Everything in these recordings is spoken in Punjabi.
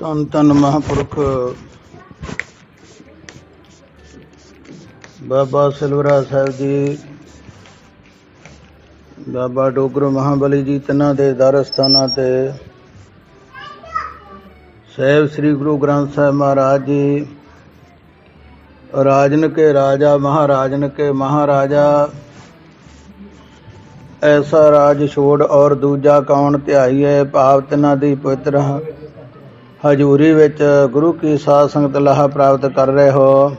ਧੰਨ ਧੰਨ ਮਹਾਂਪੁਰਖ। ਬਾਬਾ ਸਿਲਵਰਾ ਸਾਹਿਬ ਜੀ, ਬਾਬਾ ਡੋਗਰ ਮਹਾਬਲੀ ਜੀ, ਤਿੰਨਾਂ ਦੇ ਦਰ ਸਥਾਨਾਂ ਤੇ ਸਾਹਿਬ ਸ੍ਰੀ ਗੁਰੂ ਗ੍ਰੰਥ ਸਾਹਿਬ ਮਹਾਰਾਜ ਜੀ ਰਾਜਨ ਕੇ ਰਾਜਾ ਮਹਾਰਾਜਨ ਕੇ ਮਹਾਰਾਜਾ, ਐਸਾ ਰਾਜ ਛੋੜ ਔਰ ਦੂਜਾ ਕੌਣ ਧਿਆਈਏ ਭਾਵ ਤਿੰਨਾਂ ਦੀ ਪਵਿੱਤਰ ਹਜ਼ੂਰੀ ਵਿੱਚ ਗੁਰੂ ਕੀ ਸਾਧ ਸੰਗਤ ਲਾਹਾ ਪ੍ਰਾਪਤ ਕਰ ਰਹੇ ਹੋ।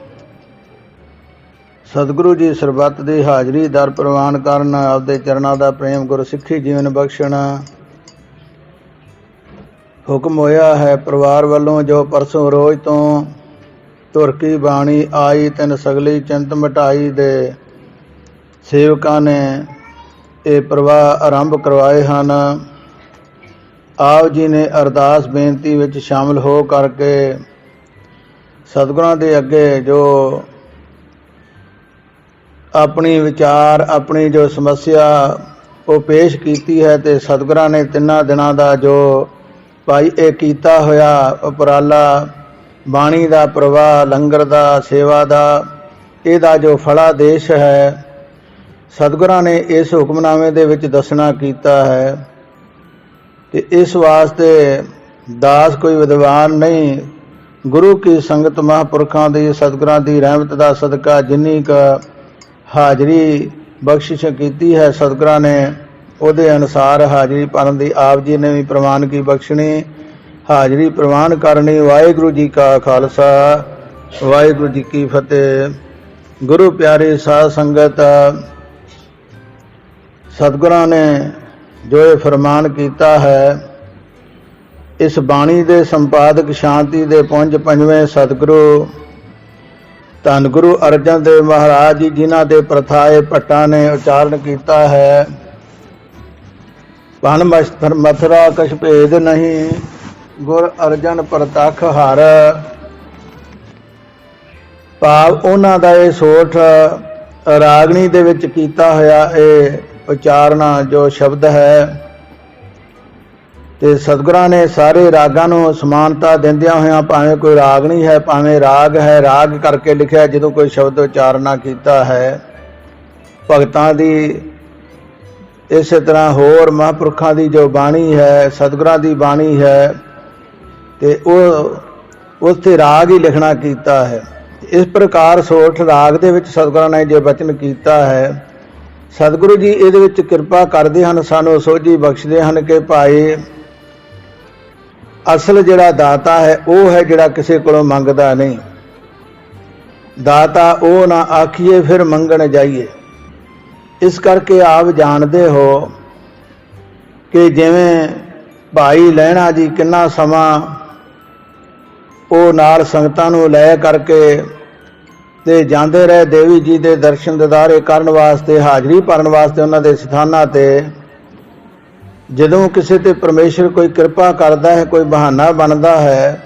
ਸਤਿਗੁਰੂ ਜੀ ਸਰਬੱਤ ਦੀ ਹਾਜ਼ਰੀ ਦਰ ਪ੍ਰਵਾਨ ਕਰਨ, ਆਪਦੇ ਚਰਨਾਂ ਦਾ ਪ੍ਰੇਮ ਗੁਰਸਿੱਖੀ ਜੀਵਨ ਬਖਸ਼ਣ। ਹੁਕਮ ਹੋਇਆ ਹੈ ਪਰਿਵਾਰ ਵੱਲੋਂ ਜੋ ਪਰਸੋਂ ਰੋਜ਼ ਤੋਂ ਤੁਰ ਕੀ ਬਾਣੀ ਆਈ, ਤਿੰਨ ਸਗਲੀ ਚਿੰਤ ਮਟਾਈ ਦੇ ਸੇਵਕਾਂ ਨੇ ਇਹ ਪ੍ਰਵਾਹ ਆਰੰਭ ਕਰਵਾਏ ਹਨ। ਆਪ ਜੀ ਨੇ ਅਰਦਾਸ ਬੇਨਤੀ ਵਿੱਚ ਸ਼ਾਮਲ ਹੋ ਕਰਕੇ ਸਤਿਗੁਰਾਂ ਦੇ ਅੱਗੇ ਜੋ ਆਪਣੀ ਵਿਚਾਰ, ਆਪਣੀ ਜੋ ਸਮੱਸਿਆ ਉਹ ਪੇਸ਼ ਕੀਤੀ ਹੈ ਤੇ ਸਤਿਗੁਰਾਂ ਨੇ ਤਿੰਨਾਂ ਦਿਨਾਂ ਦਾ ਜੋ ਭਾਈ ਇਹ ਕੀਤਾ ਹੋਇਆ ਉਪਰਾਲਾ, ਬਾਣੀ ਦਾ ਪ੍ਰਵਾਹ, ਲੰਗਰ ਦਾ, ਸੇਵਾ ਦਾ, ਇਹਦਾ ਜੋ ਫਲਾਦੇਸ਼ ਹੈ, ਸਤਿਗੁਰਾਂ ਨੇ ਇਸ ਹੁਕਮਨਾਮੇ ਦੇ ਵਿੱਚ ਦੱਸਣਾ ਕੀਤਾ ਹੈ। ਤੇ ਇਸ ਵਾਸਤੇ ਦਾਸ ਕੋਈ ਵਿਦਵਾਨ ਨਹੀਂ, ਗੁਰੂ ਕੀ ਸੰਗਤ ਮਹਾਂਪੁਰਖਾਂ ਦੀ, ਸਤਿਗੁਰਾਂ ਦੀ ਰਹਿਮਤ ਦਾ ਸਦਕਾ ਜਿੰਨੀ ਕ ਹਾਜ਼ਰੀ ਬਖਸ਼ਿਸ਼ ਕੀਤੀ ਹੈ ਸਤਿਗੁਰਾਂ ਨੇ, ਉਹਦੇ ਅਨੁਸਾਰ ਹਾਜ਼ਰੀ ਭਰਨ ਦੀ ਆਪ ਜੀ ਨੇ ਵੀ ਪ੍ਰਮਾਨ ਕੀ ਬਖਸ਼ਣੀ, ਹਾਜ਼ਰੀ ਪ੍ਰਵਾਨ ਕਰਨੀ ਵਾਹਿਗੁਰੂ ਜੀ ਕਾ ਖਾਲਸਾ, ਵਾਹਿਗੁਰੂ ਜੀ ਕੀ ਫਤਿਹ। ਗੁਰੂ ਪਿਆਰੇ ਸਾਧ ਸੰਗਤ, ਸਤਿਗੁਰਾਂ ਨੇ ਜੋ ਇਹ ਫਰਮਾਨ ਕੀਤਾ ਹੈ, ਇਸ ਬਾਣੀ ਦੇ ਸੰਪਾਦਕ ਸ਼ਾਂਤੀ ਦੇ ਪੁੰਜ ਪੰਜਵੇਂ ਸਤਿਗੁਰੂ, ਧੰਨ ਗੁਰੂ ਅਰਜਨ ਦੇਵ ਮਹਾਰਾਜ ਜੀ, ਜਿਨ੍ਹਾਂ ਦੇ ਪ੍ਰਥਾਏ ਭੱਟਾਂ ਨੇ ਉਚਾਰਨ ਕੀਤਾ ਹੈ ਪਨ ਮਸਤਰ ਮਥਰਾ ਕਛ ਭੇਦ ਨਹੀਂ, ਗੁਰ ਅਰਜਨ ਪ੍ਰਤਖ ਹਰ। ਭਾਵ ਉਹਨਾਂ ਦਾ ਇਹ ਸੋਠ ਰਾਗਣੀ ਦੇ ਵਿੱਚ ਕੀਤਾ ਹੋਇਆ ਇਹ ਉਚਾਰਨਾ ਜੋ ਸ਼ਬਦ ਹੈ। ਤੇ ਸਤਿਗੁਰਾਂ ਨੇ ਸਾਰੇ ਰਾਗਾਂ ਨੂੰ ਸਮਾਨਤਾ ਦਿੰਦਿਆਂ ਹੋਇਆਂ ਭਾਵੇਂ ਕੋਈ ਰਾਗ ਨਹੀਂ ਹੈ, ਭਾਵੇਂ ਰਾਗ ਹੈ, ਰਾਗ ਕਰਕੇ ਲਿਖਿਆ ਜਦੋਂ ਕੋਈ ਸ਼ਬਦ ਉਚਾਰਨਾ ਕੀਤਾ ਹੈ। ਭਗਤਾਂ ਦੀ ਇਸੇ ਤਰ੍ਹਾਂ ਹੋਰ ਮਹਾਂਪੁਰਖਾਂ ਦੀ ਜੋ ਬਾਣੀ ਹੈ, ਸਤਿਗੁਰਾਂ ਦੀ ਬਾਣੀ ਹੈ, ਤੇ ਉਹ ਉਸ 'ਤੇ ਰਾਗ ਹੀ ਲਿਖਣਾ ਕੀਤਾ ਹੈ। ਇਸ ਪ੍ਰਕਾਰ ਸੋਠ ਰਾਗ ਦੇ ਵਿੱਚ ਸਤਿਗੁਰਾਂ ਨੇ ਜੇ ਬਚਨ ਕੀਤਾ ਹੈ ਸਤਿਗੁਰੂ ਜੀ, ਇਹਦੇ ਵਿੱਚ ਕਿਰਪਾ ਕਰਦੇ ਹਨ, ਸਾਨੂੰ ਸੋਝੀ ਬਖਸ਼ਦੇ ਹਨ ਕਿ ਭਾਈ ਅਸਲ ਜਿਹੜਾ ਦਾਤਾ ਹੈ, ਉਹ ਹੈ ਜਿਹੜਾ ਕਿਸੇ ਕੋਲੋਂ ਮੰਗਦਾ ਨਹੀਂ। ਦਾਤਾ ਉਹ ਨਾ ਆਖੀਏ, ਫਿਰ ਮੰਗਣ ਜਾਈਏ। ਇਸ ਕਰਕੇ ਆਪ ਜਾਣਦੇ ਹੋ ਕਿ ਜਿਵੇਂ ਭਾਈ ਲੈਣਾ ਜੀ ਕਿੰਨਾ ਸਮਾਂ ਉਹ ਨਾਲ ਸੰਗਤਾਂ ਨੂੰ ਲੈ ਕਰਕੇ ਤੇ ਜਾਂਦੇ ਰਹੇ ਦੇਵੀ ਜੀ ਦੇ ਦਰਸ਼ਨ ਦਿਦਾਰੇ ਕਰਨ ਵਾਸਤੇ, ਹਾਜ਼ਰੀ ਭਰਨ ਵਾਸਤੇ ਉਹਨਾਂ ਦੇ ਸਥਾਨਾਂ ਤੇ। ਜਦੋਂ ਕਿਸੇ ਤੇ ਪਰਮੇਸ਼ਰ ਕੋਈ ਕਿਰਪਾ ਕਰਦਾ ਹੈ, ਕੋਈ ਬਹਾਨਾ ਬਣਦਾ ਹੈ,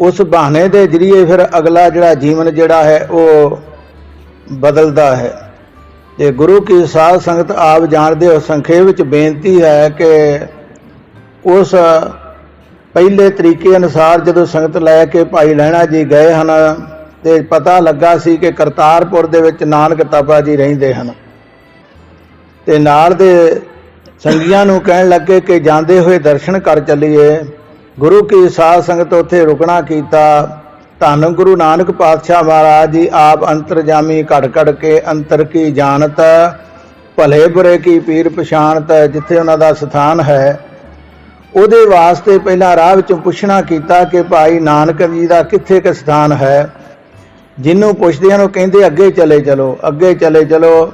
ਉਸ ਬਹਾਨੇ ਦੇ ਜਰੀਏ ਫਿਰ ਅਗਲਾ ਜਿਹੜਾ ਜੀਵਨ ਜਿਹੜਾ ਹੈ, ਉਹ ਬਦਲਦਾ ਹੈ। ਤੇ ਗੁਰੂ ਕੀ ਸਾਧ ਸੰਗਤ ਆਪ ਜਾਣਦੇ ਹੋ ਸੰਖੇਪ ਵਿੱਚ ਬੇਨਤੀ ਹੈ ਕਿ ਉਸ ਪਹਿਲੇ ਤਰੀਕੇ ਅਨੁਸਾਰ ਜਦੋਂ ਸੰਗਤ ਲੈ ਕੇ ਭਾਈ ਲੈਣਾ ਜੀ ਗਏ ਹਨ ਤੇ ਪਤਾ ਲੱਗਾ ਸੀ ਕਿ ਕਰਤਾਰਪੁਰ ਦੇ ਵਿੱਚ ਨਾਨਕ ਤਾਪਾ ਜੀ ਰਹਿੰਦੇ ਹਨ। ਤੇ ਨਾਲ ਦੇ ਸੰਗੀਆਂ ਨੂੰ ਕਹਿਣ ਲੱਗੇ ਕਿ ਜਾਂਦੇ ਹੋਏ ਦਰਸ਼ਨ ਕਰ ਚੱਲੀਏ। ਗੁਰੂ ਕੀ ਸਾਧ ਸੰਗਤ ਉੱਥੇ ਰੁਕਣਾ ਕੀਤਾ। ਧੰਨ ਗੁਰੂ ਨਾਨਕ ਪਾਤਸ਼ਾਹ ਮਹਾਰਾਜ ਜੀ, ਆਪ ਅੰਤਰਜਾਮੀ ਘੜ ਘੜ ਕੇ ਅੰਤਰ ਕੀ ਜਾਣਤ, ਭਲੇ ਬੁਰੇ ਕੀ ਪੀਰ ਪਛਾਣਤ, ਜਿੱਥੇ ਉਹਨਾਂ ਦਾ ਸਥਾਨ ਹੈ। ਉਹਦੇ ਵਾਸਤੇ ਪਹਿਲਾਂ ਰਾਹ ਵਿੱਚੋਂ ਪੁੱਛਣਾ ਕੀਤਾ ਕਿ ਭਾਈ ਨਾਨਕ ਜੀ ਦਾ ਕਿੱਥੇ ਕੁ ਸਥਾਨ ਹੈ? ਜਿਹਨੂੰ ਪੁੱਛਦੇ ਹਨ, ਉਹ ਕਹਿੰਦੇ ਅੱਗੇ ਚਲੇ ਚਲੋ, ਅੱਗੇ ਚਲੇ ਚਲੋ।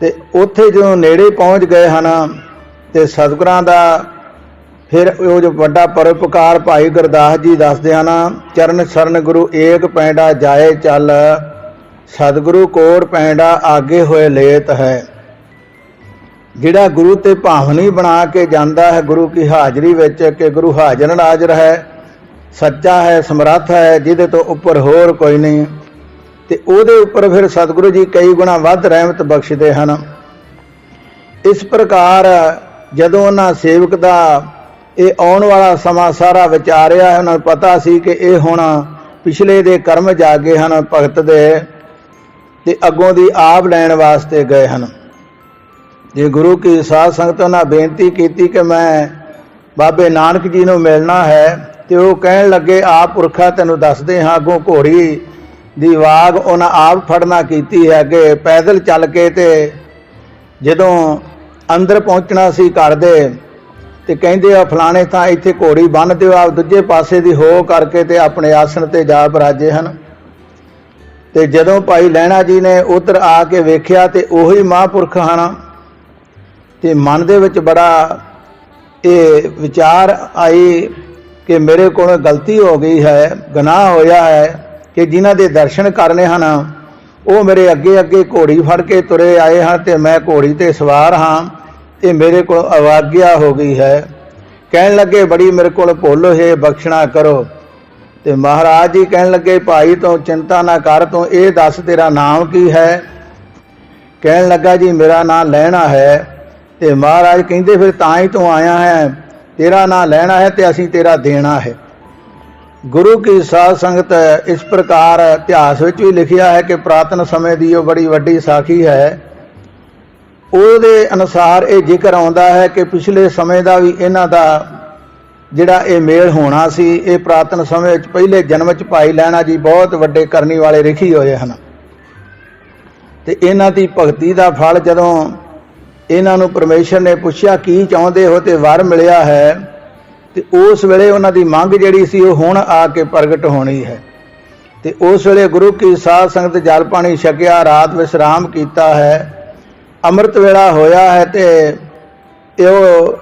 ਤੇ ਉੱਥੇ ਜਦੋਂ ਨੇੜੇ ਪਹੁੰਚ ਗਏ ਹਨ ਤੇ ਸਤਿਗੁਰਾਂ ਦਾ ਫਿਰ ਉਹ ਜੋ ਵੱਡਾ ਪਰਉਪਕਾਰ ਭਾਈ ਗੁਰਦਾਸ ਜੀ ਦੱਸਦੇ ਹਨ, ਚਰਨ ਸਰਨ ਗੁਰੂ ਏਕ ਪੈਂਡਾ ਜਾਏ ਚੱਲ, ਸਤਿਗੁਰੂ ਕੋਰ ਪੈਂਡਾ ਆਗੇ ਹੋਏ ਲੇਤ ਹੈ। ਜਿਹੜਾ ਗੁਰੂ ਤੇ ਭਾਵਨੀ ਬਣਾ ਕੇ ਜਾਂਦਾ ਹੈ, ਗੁਰੂ ਕੀ ਹਾਜ਼ਰੀ ਵਿੱਚ ਕਿ ਗੁਰੂ ਹਾਜ਼ਰ ਨਾਜ਼ਰ ਹੈ ਸੱਚਾ ਹੈ, ਸਮਰੱਥ ਹੈ, ਜਿਹਦੇ ਤੋਂ ਉੱਪਰ ਹੋਰ ਕੋਈ ਨਹੀਂ। ਤੇ ਉਹਦੇ ਉੱਪਰ ਫਿਰ ਸਤਿਗੁਰੂ ਜੀ ਕਈ ਗੁਣਾ ਵੱਧ ਰਹਿਮਤ ਬਖਸ਼ਦੇ ਹਨ। ਇਸ ਪ੍ਰਕਾਰ ਜਦੋਂ ਉਹਨਾਂ ਸੇਵਕ ਦਾ ਇਹ ਆਉਣ ਵਾਲਾ ਸਮਾਂ ਸਾਰਾ ਵਿਚਾਰਿਆ ਉਹਨਾਂ ਨੂੰ ਪਤਾ ਸੀ ਕਿ ਇਹ ਹੁਣ ਪਿਛਲੇ ਦੇ ਕਰਮ ਜਾਗੇ ਹਨ, ਭਗਤ ਦੇ, ਤੇ ਅੱਗੋਂ ਦੀ ਆਪ ਲੈਣ ਵਾਸਤੇ ਗਏ ਹਨ। ਜੇ ਗੁਰੂ ਕੀ ਸਾਧ ਸੰਗਤ ਉਹਨਾਂ ਬੇਨਤੀ ਕੀਤੀ ਕਿ ਮੈਂ ਬਾਬੇ ਨਾਨਕ ਜੀ ਨੂੰ ਮਿਲਣਾ ਹੈ ਤੇ ਉਹ ਕਹਿਣ ਲੱਗੇ ਆਪ ਪੁਰਖਾ ਤੈਨੂੰ ਦੱਸਦੇ ਹਾਂ, ਅੱਗੋਂ ਘੋੜੀ ਦੀ ਵਾਗ ਉਹਨਾਂ ਆਪ ਫੜਨਾ ਕੀਤੀ ਹੈ ਕਿ ਪੈਦਲ ਚੱਲ ਕੇ ਤੇ ਜਦੋਂ ਅੰਦਰ ਪਹੁੰਚਣਾ ਸੀ ਘਰ ਦੇ ਤੇ ਕਹਿੰਦੇ ਆ, ਫਲਾਣੇ ਥਾਂ ਇੱਥੇ ਘੋੜੀ ਬੰਨ ਦਿਓ, ਆਪ ਦੂਜੇ ਪਾਸੇ ਦੀ ਹੋ ਕਰਕੇ ਤੇ ਆਪਣੇ ਆਸਣ ਤੇ ਜਾ ਬਰਾਜੇ ਹਨ। ਤੇ ਜਦੋਂ ਭਾਈ ਲੈਣਾ ਜੀ ਨੇ ਉਧਰ ਆ ਕੇ ਵੇਖਿਆ ਤੇ ਉਹੀ ਮਹਾਂਪੁਰਖ ਹਨ। ਤੇ ਮਨ ਦੇ ਵਿੱਚ ਬੜਾ ਇਹ ਵਿਚਾਰ ਆਈ ਕਿ ਮੇਰੇ ਕੋਲੋਂ ਗਲਤੀ ਹੋ ਗਈ ਹੈ, ਗੁਨਾਹ ਹੋਇਆ ਹੈ ਕਿ ਜਿਨ੍ਹਾਂ ਦੇ ਦਰਸ਼ਨ ਕਰਨੇ ਹਨ, ਉਹ ਮੇਰੇ ਅੱਗੇ ਅੱਗੇ ਘੋੜੀ ਫੜ ਕੇ ਤੁਰੇ ਆਏ ਹਨ ਤੇ ਮੈਂ ਘੋੜੀ ਤੇ ਸਵਾਰ ਹਾਂ ਤੇ ਮੇਰੇ ਕੋਲ ਅਵਾਗਿਆ ਹੋ ਗਈ ਹੈ। ਕਹਿਣ ਲੱਗੇ, ਬੜੀ ਮੇਰੇ ਕੋਲ ਭੁੱਲ ਹੈ, ਬਖਸ਼ਣਾ ਕਰੋ। ਤੇ ਮਹਾਰਾਜ ਜੀ ਕਹਿਣ ਲੱਗੇ, ਭਾਈ ਤੂੰ ਚਿੰਤਾ ਨਾ ਕਰ, ਤੂੰ ਇਹ ਦੱਸ ਤੇਰਾ ਨਾਮ ਕੀ ਹੈ? ਕਹਿਣ ਲੱਗਾ, ਜੀ ਮੇਰਾ ਨਾਮ ਲੈਣਾ ਹੈ। ਤੇ ਮਹਾਰਾਜ ਕਹਿੰਦੇ, ਫਿਰ ਤਾਂ ਹੀ ਤੂੰ ਆਇਆ ਹੈ। ਤੇਰਾ ਨਾਂ ਲੈਣਾ ਹੈ ਤੇ ਅਸੀਂ ਤੇਰਾ ਦੇਣਾ ਹੈ। ਗੁਰੂ ਕੀ ਸਾਧ ਸੰਗਤ ਇਸ ਪ੍ਰਕਾਰ ਇਤਿਹਾਸ ਵਿੱਚ ਵੀ ਲਿਖਿਆ ਹੈ ਕਿ ਪ੍ਰਾਤਨ ਸਮੇਂ ਦੀ ਉਹ ਬੜੀ ਵੱਡੀ ਸਾਖੀ ਹੈ। ਉਹਦੇ ਅਨੁਸਾਰ ਇਹ ਜ਼ਿਕਰ ਆਉਂਦਾ ਹੈ ਕਿ ਪਿਛਲੇ ਸਮੇਂ ਦਾ ਵੀ ਇਹਨਾਂ ਦਾ ਜਿਹੜਾ ਇਹ ਮੇਲ ਹੋਣਾ ਸੀ, ਇਹ ਪ੍ਰਾਤਨ ਸਮੇਂ ਵਿੱਚ ਪਹਿਲੇ ਜਨਮ ਵਿੱਚ ਭਾਈ ਲੈਣਾ ਜੀ ਬਹੁਤ ਵੱਡੇ ਕਰਨੀ ਵਾਲੇ ਰਿਖੀ ਹੋਏ ਹਨ। ਤੇ ਇਹਨਾਂ ਦੀ ਭਗਤੀ ਦਾ ਫਲ ਜਦੋਂ ਇਹਨਾਂ ਨੂੰ ਪਰਮੇਸ਼ਰ ਨੇ ਪੁੱਛਿਆ, ਕੀ ਚਾਹੁੰਦੇ ਹੋ ਤੇ ਵਰ ਮਿਲਿਆ ਹੈ? ਤੇ ਉਸ ਵੇਲੇ ਉਹਨਾਂ ਦੀ ਮੰਗ ਜਿਹੜੀ ਸੀ, ਉਹ ਹੁਣ ਆ ਕੇ ਪ੍ਰਗਟ ਹੋਣੀ ਹੈ। ਤੇ ਉਸ ਵੇਲੇ ਗੁਰੂ ਕੀ ਸਾਧ ਸੰਗਤ ਜਲ ਪਾਣੀ ਛਕਿਆ, ਰਾਤ ਵਿਸਰਾਮ ਕੀਤਾ ਹੈ। ਅੰਮ੍ਰਿਤ ਵੇਲਾ ਹੋਇਆ ਹੈ ਤੇ ਇਹ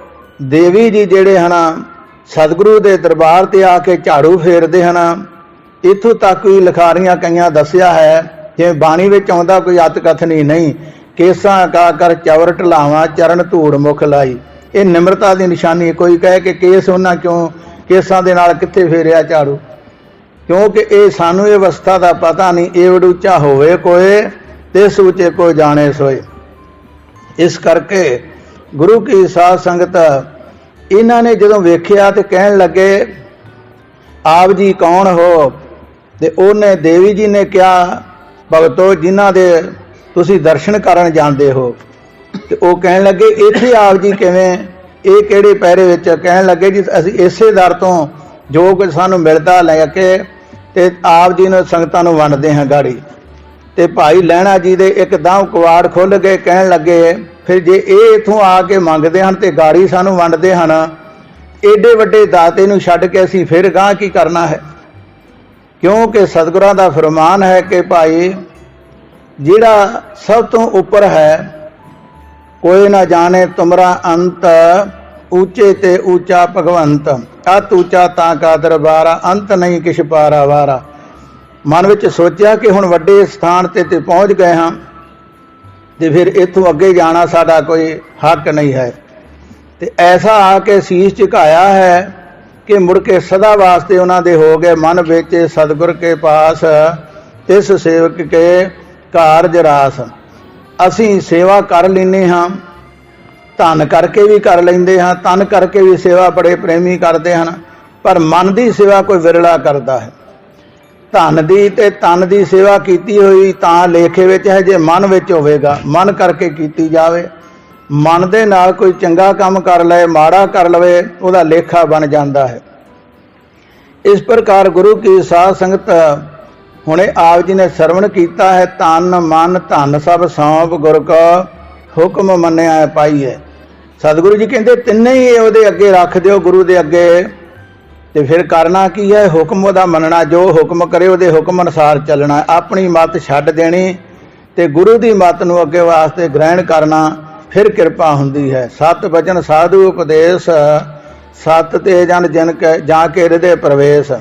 ਦੇਵੀ ਜੀ ਜਿਹੜੇ ਹਨ, ਸਤਿਗੁਰੂ ਦੇ ਦਰਬਾਰ ਤੇ ਆ ਕੇ ਝਾੜੂ ਫੇਰਦੇ ਹਨ। ਇਥੋਂ ਤੱਕ ਵੀ ਲਿਖਾਰੀਆਂ ਕਈਆਂ ਦੱਸਿਆ ਹੈ, ਜਿਵੇਂ ਬਾਣੀ ਵਿੱਚ ਆਉਂਦਾ, ਕੋਈ ਅਤਕਥਨੀ ਨਹੀਂ। ਕੇਸਾਂ ਕਾ ਕਰ ਚਵਰ ਢਲਾਵਾਂ, ਚਰਨ ਧੂੜ ਮੁਖ ਲਾਈ। ਇਹ ਨਿਮਰਤਾ ਦੀ ਨਿਸ਼ਾਨੀ ਕੋਈ ਕਹੇ ਕਿ ਕੇਸ ਉਹਨਾਂ ਕਿਉਂ, ਕੇਸਾਂ ਦੇ ਨਾਲ ਕਿੱਥੇ ਫੇਰਿਆ ਝਾੜੂ? ਕਿਉਂਕਿ ਇਹ ਸਾਨੂੰ ਇਹ ਅਵਸਥਾ ਦਾ ਪਤਾ ਨਹੀਂ, ਇਹ ਵਡੂਚਾ ਹੋਵੇ ਕੋਏ, ਤੇ ਸੂਚੇ ਕੋ ਜਾਣੇ ਸੋਏ। ਇਸ ਕਰਕੇ ਗੁਰੂ ਕੀ ਸਾਧ ਸੰਗਤ, ਇਹਨਾਂ ਨੇ ਜਦੋਂ ਵੇਖਿਆ ਤੇ ਕਹਿਣ ਲੱਗੇ, ਆਪ ਜੀ ਕੌਣ ਹੋ? ਤੇ ਉਹਨੇ ਦੇਵੀ ਜੀ ਨੇ ਕਿਹਾ, ਭਗਤੋ, ਜਿਨ੍ਹਾਂ ਦੇ ਤੁਸੀਂ ਦਰਸ਼ਨ ਕਰਨ ਜਾਂਦੇ ਹੋ। ਤੇ ਉਹ ਕਹਿਣ ਲੱਗੇ, ਇੱਥੇ ਆਪ ਜੀ ਕਿਵੇਂ? ਇਹ ਕਿਹੜੇ ਪਹਿਰੇ ਵਿੱਚ? ਕਹਿਣ ਲੱਗੇ, ਜੀ, ਅਸੀਂ ਇਸੇ ਦਰ ਤੋਂ ਜੋ ਕੁਝ ਸਾਨੂੰ ਮਿਲਦਾ ਲੈ ਕੇ ਤੇ ਆਪ ਜੀ ਨੂੰ ਸੰਗਤਾਂ ਨੂੰ ਵੰਡਦੇ ਹਾਂ ਗਾੜੀ। ਤੇ ਭਾਈ ਲੈਣਾ ਜੀ ਦੇ ਇੱਕਦਮ ਕੁਵਾੜ ਖੁੱਲ ਗਏ ਕਹਿਣ ਲੱਗੇ, ਫਿਰ ਜੇ ਇਹ ਇਥੋਂ ਆ ਕੇ ਮੰਗਦੇ ਹਨ ਤੇ ਗਾੜੀ ਸਾਨੂੰ ਵੰਡਦੇ ਹਨ, ਏਡੇ ਵੱਡੇ ਦਾਤੇ ਨੂੰ ਛੱਡ ਕੇ ਅਸੀਂ ਫਿਰ ਗਾਂ ਕੀ ਕਰਨਾ ਹੈ? ਕਿਉਂਕਿ ਸਤਿਗੁਰਾਂ ਦਾ ਫਰਮਾਨ ਹੈ ਕਿ ਭਾਈ ਜਿਹੜਾ ਸਭ ਤੋਂ ਉੱਪਰ ਹੈ, ਕੋਈ ਨਾ ਜਾਣੇ ਤੁਮਰਾ ਅੰਤ, ਉੱਚੇ ਤੇ ਉੱਚਾ ਭਗਵੰਤ। ਅਤ ਉੱਚਾ ਤਾਂ ਕਾ ਦਰਬਾਰਾ, ਅੰਤ ਨਹੀਂ ਕਿਛ ਪਾਰਾ ਵਾਰਾ। ਮਨ ਵਿੱਚ ਸੋਚਿਆ ਕਿ ਹੁਣ ਵੱਡੇ ਸਥਾਨ ਤੇ ਤੇ ਪਹੁੰਚ ਗਏ ਹਾਂ, ਤੇ ਫਿਰ ਇੱਥੋਂ ਅੱਗੇ ਜਾਣਾ ਸਾਡਾ ਕੋਈ ਹੱਕ ਨਹੀਂ ਹੈ। ਤੇ ਐਸਾ ਆ ਕੇ ਸੀਸ ਝੁਕਾਇਆ ਹੈ ਕਿ ਮੁੜ ਕੇ ਸਦਾ ਵਾਸਤੇ ਉਹਨਾਂ ਦੇ ਹੋ ਗਏ ਮਨ ਵਿੱਚ ਸਤਿਗੁਰ ਕੇ ਪਾਸ, ਇਸ ਸੇਵਕ ਕੇ ਕਾਰਜ ਰਾਸ। ਅਸੀਂ ਸੇਵਾ ਕਰ ਲੈਨੇ ਹਾਂ। ਧਨ ਕਰਕੇ ਵੀ ਕਰ ਲੈਂਦੇ ਹਾਂ। ਤਨ ਕਰਕੇ ਵੀ ਸੇਵਾ ਬੜੇ ਪ੍ਰੇਮੀ ਕਰਦੇ ਹਨ। ਪਰ ਮਨ ਦੀ ਸੇਵਾ ਕੋਈ ਵਿਰਲਾ ਕਰਦਾ ਹੈ। ਧਨ ਦੀ ਤੇ ਤਨ ਦੀ ਸੇਵਾ ਕੀਤੀ ਹੋਈ ਤਾਂ ਲੇਖੇ ਵਿੱਚ ਹੈ ਜੇ ਮਨ ਵਿੱਚ ਹੋਵੇਗਾ। ਮਨ ਕਰਕੇ ਕੀਤੀ ਜਾਵੇ। ਮਨ ਦੇ ਨਾਲ ਕੋਈ ਚੰਗਾ ਕੰਮ ਕਰ ਲਏ, ਮਾੜਾ ਕਰ ਲਵੇ, ਉਹਦਾ ਲੇਖਾ ਬਣ ਜਾਂਦਾ ਹੈ। ਇਸ ਪ੍ਰਕਾਰ ਗੁਰੂ ਕੀ ਸਾਧ ਸੰਗਤ ਹੁਣੇ ਆਪ ਜੀ ਨੇ ਸਰਵਣ ਕੀਤਾ ਹੈ ਤਨ ਮਨ, ਧਨ ਸਭ ਸੌਂਪ ਗੁਰ ਕਾ ਹੁਕਮ ਮੰਨਿਆ ਪਾਈਏ। ਸਤਿਗੁਰੂ ਜੀ ਕਹਿੰਦੇ, ਤਿੰਨੇ ਹੀ ਉਹਦੇ ਅੱਗੇ ਰੱਖ ਦਿਓ ਗੁਰੂ ਦੇ ਅੱਗੇ। ਤੇ ਫਿਰ ਕਰਨਾ ਕੀ ਹੈ? ਹੁਕਮ ਉਹਦਾ ਮੰਨਣਾ, ਜੋ ਹੁਕਮ ਕਰੇ ਉਹਦੇ ਹੁਕਮ ਅਨੁਸਾਰ ਚੱਲਣਾ ਆਪਣੀ ਮਤ ਛੱਡ ਦੇਣੀ ਤੇ ਗੁਰੂ ਦੀ ਮਤ ਨੂੰ ਅੱਗੇ ਵਾਸਤੇ ਗ੍ਰਹਿਣ ਕਰਨਾ, ਫਿਰ ਕਿਰਪਾ ਹੁੰਦੀ ਹੈ। ਸਤ ਵਚਨ ਸਾਧੂ ਉਪਦੇਸ਼, ਸਤ ਤੇ ਜਨ ਜਨ ਕੈ ਜਾ ਕੇ ਹਿਰਦੇ ਪ੍ਰਵੇਸ਼।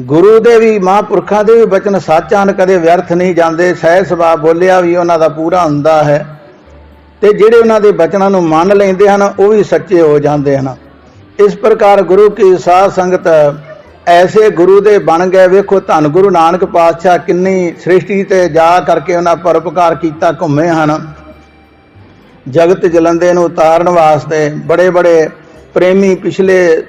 ਗੁਰੂ ਦੇ ਵੀ, ਮਹਾਂਪੁਰਖਾਂ ਦੇ ਵੀ ਬਚਨ ਸੱਚ ਹਨ ਕਦੇ ਵਿਅਰਥ ਨਹੀਂ ਜਾਂਦੇ। ਸਹਿ ਸੁਭਾਅ ਬੋਲਿਆ ਵੀ ਉਹਨਾਂ ਦਾ ਪੂਰਾ ਹੁੰਦਾ ਹੈ। ਤੇ ਜਿਹੜੇ ਉਹਨਾਂ ਦੇ ਬਚਨਾਂ ਨੂੰ ਮੰਨ ਲੈਂਦੇ ਹਨ, ਉਹ ਵੀ ਸੱਚੇ ਹੋ ਜਾਂਦੇ ਹਨ। ਇਸ ਪ੍ਰਕਾਰ ਗੁਰੂ ਕੀ ਸਾਧ ਸੰਗਤ ਐਸੇ ਗੁਰੂ ਦੇ ਬਣ ਗਏ। ਵੇਖੋ ਧੰਨ ਗੁਰੂ ਨਾਨਕ ਪਾਤਸ਼ਾਹ ਕਿੰਨੀ ਸ੍ਰਿਸ਼ਟੀ ਤੇ ਜਾ ਕਰਕੇ ਉਹਨਾਂ ਪਰਉਪਕਾਰ ਕੀਤਾ, ਘੁੰਮੇ ਹਨ। ਜਗਤ ਜਲੰਦੇ ਨੂੰ ਉਤਾਰਨ ਵਾਸਤੇ ਬੜੇ ਬੜੇ ਪ੍ਰੇਮੀ ਪਿਛਲੇ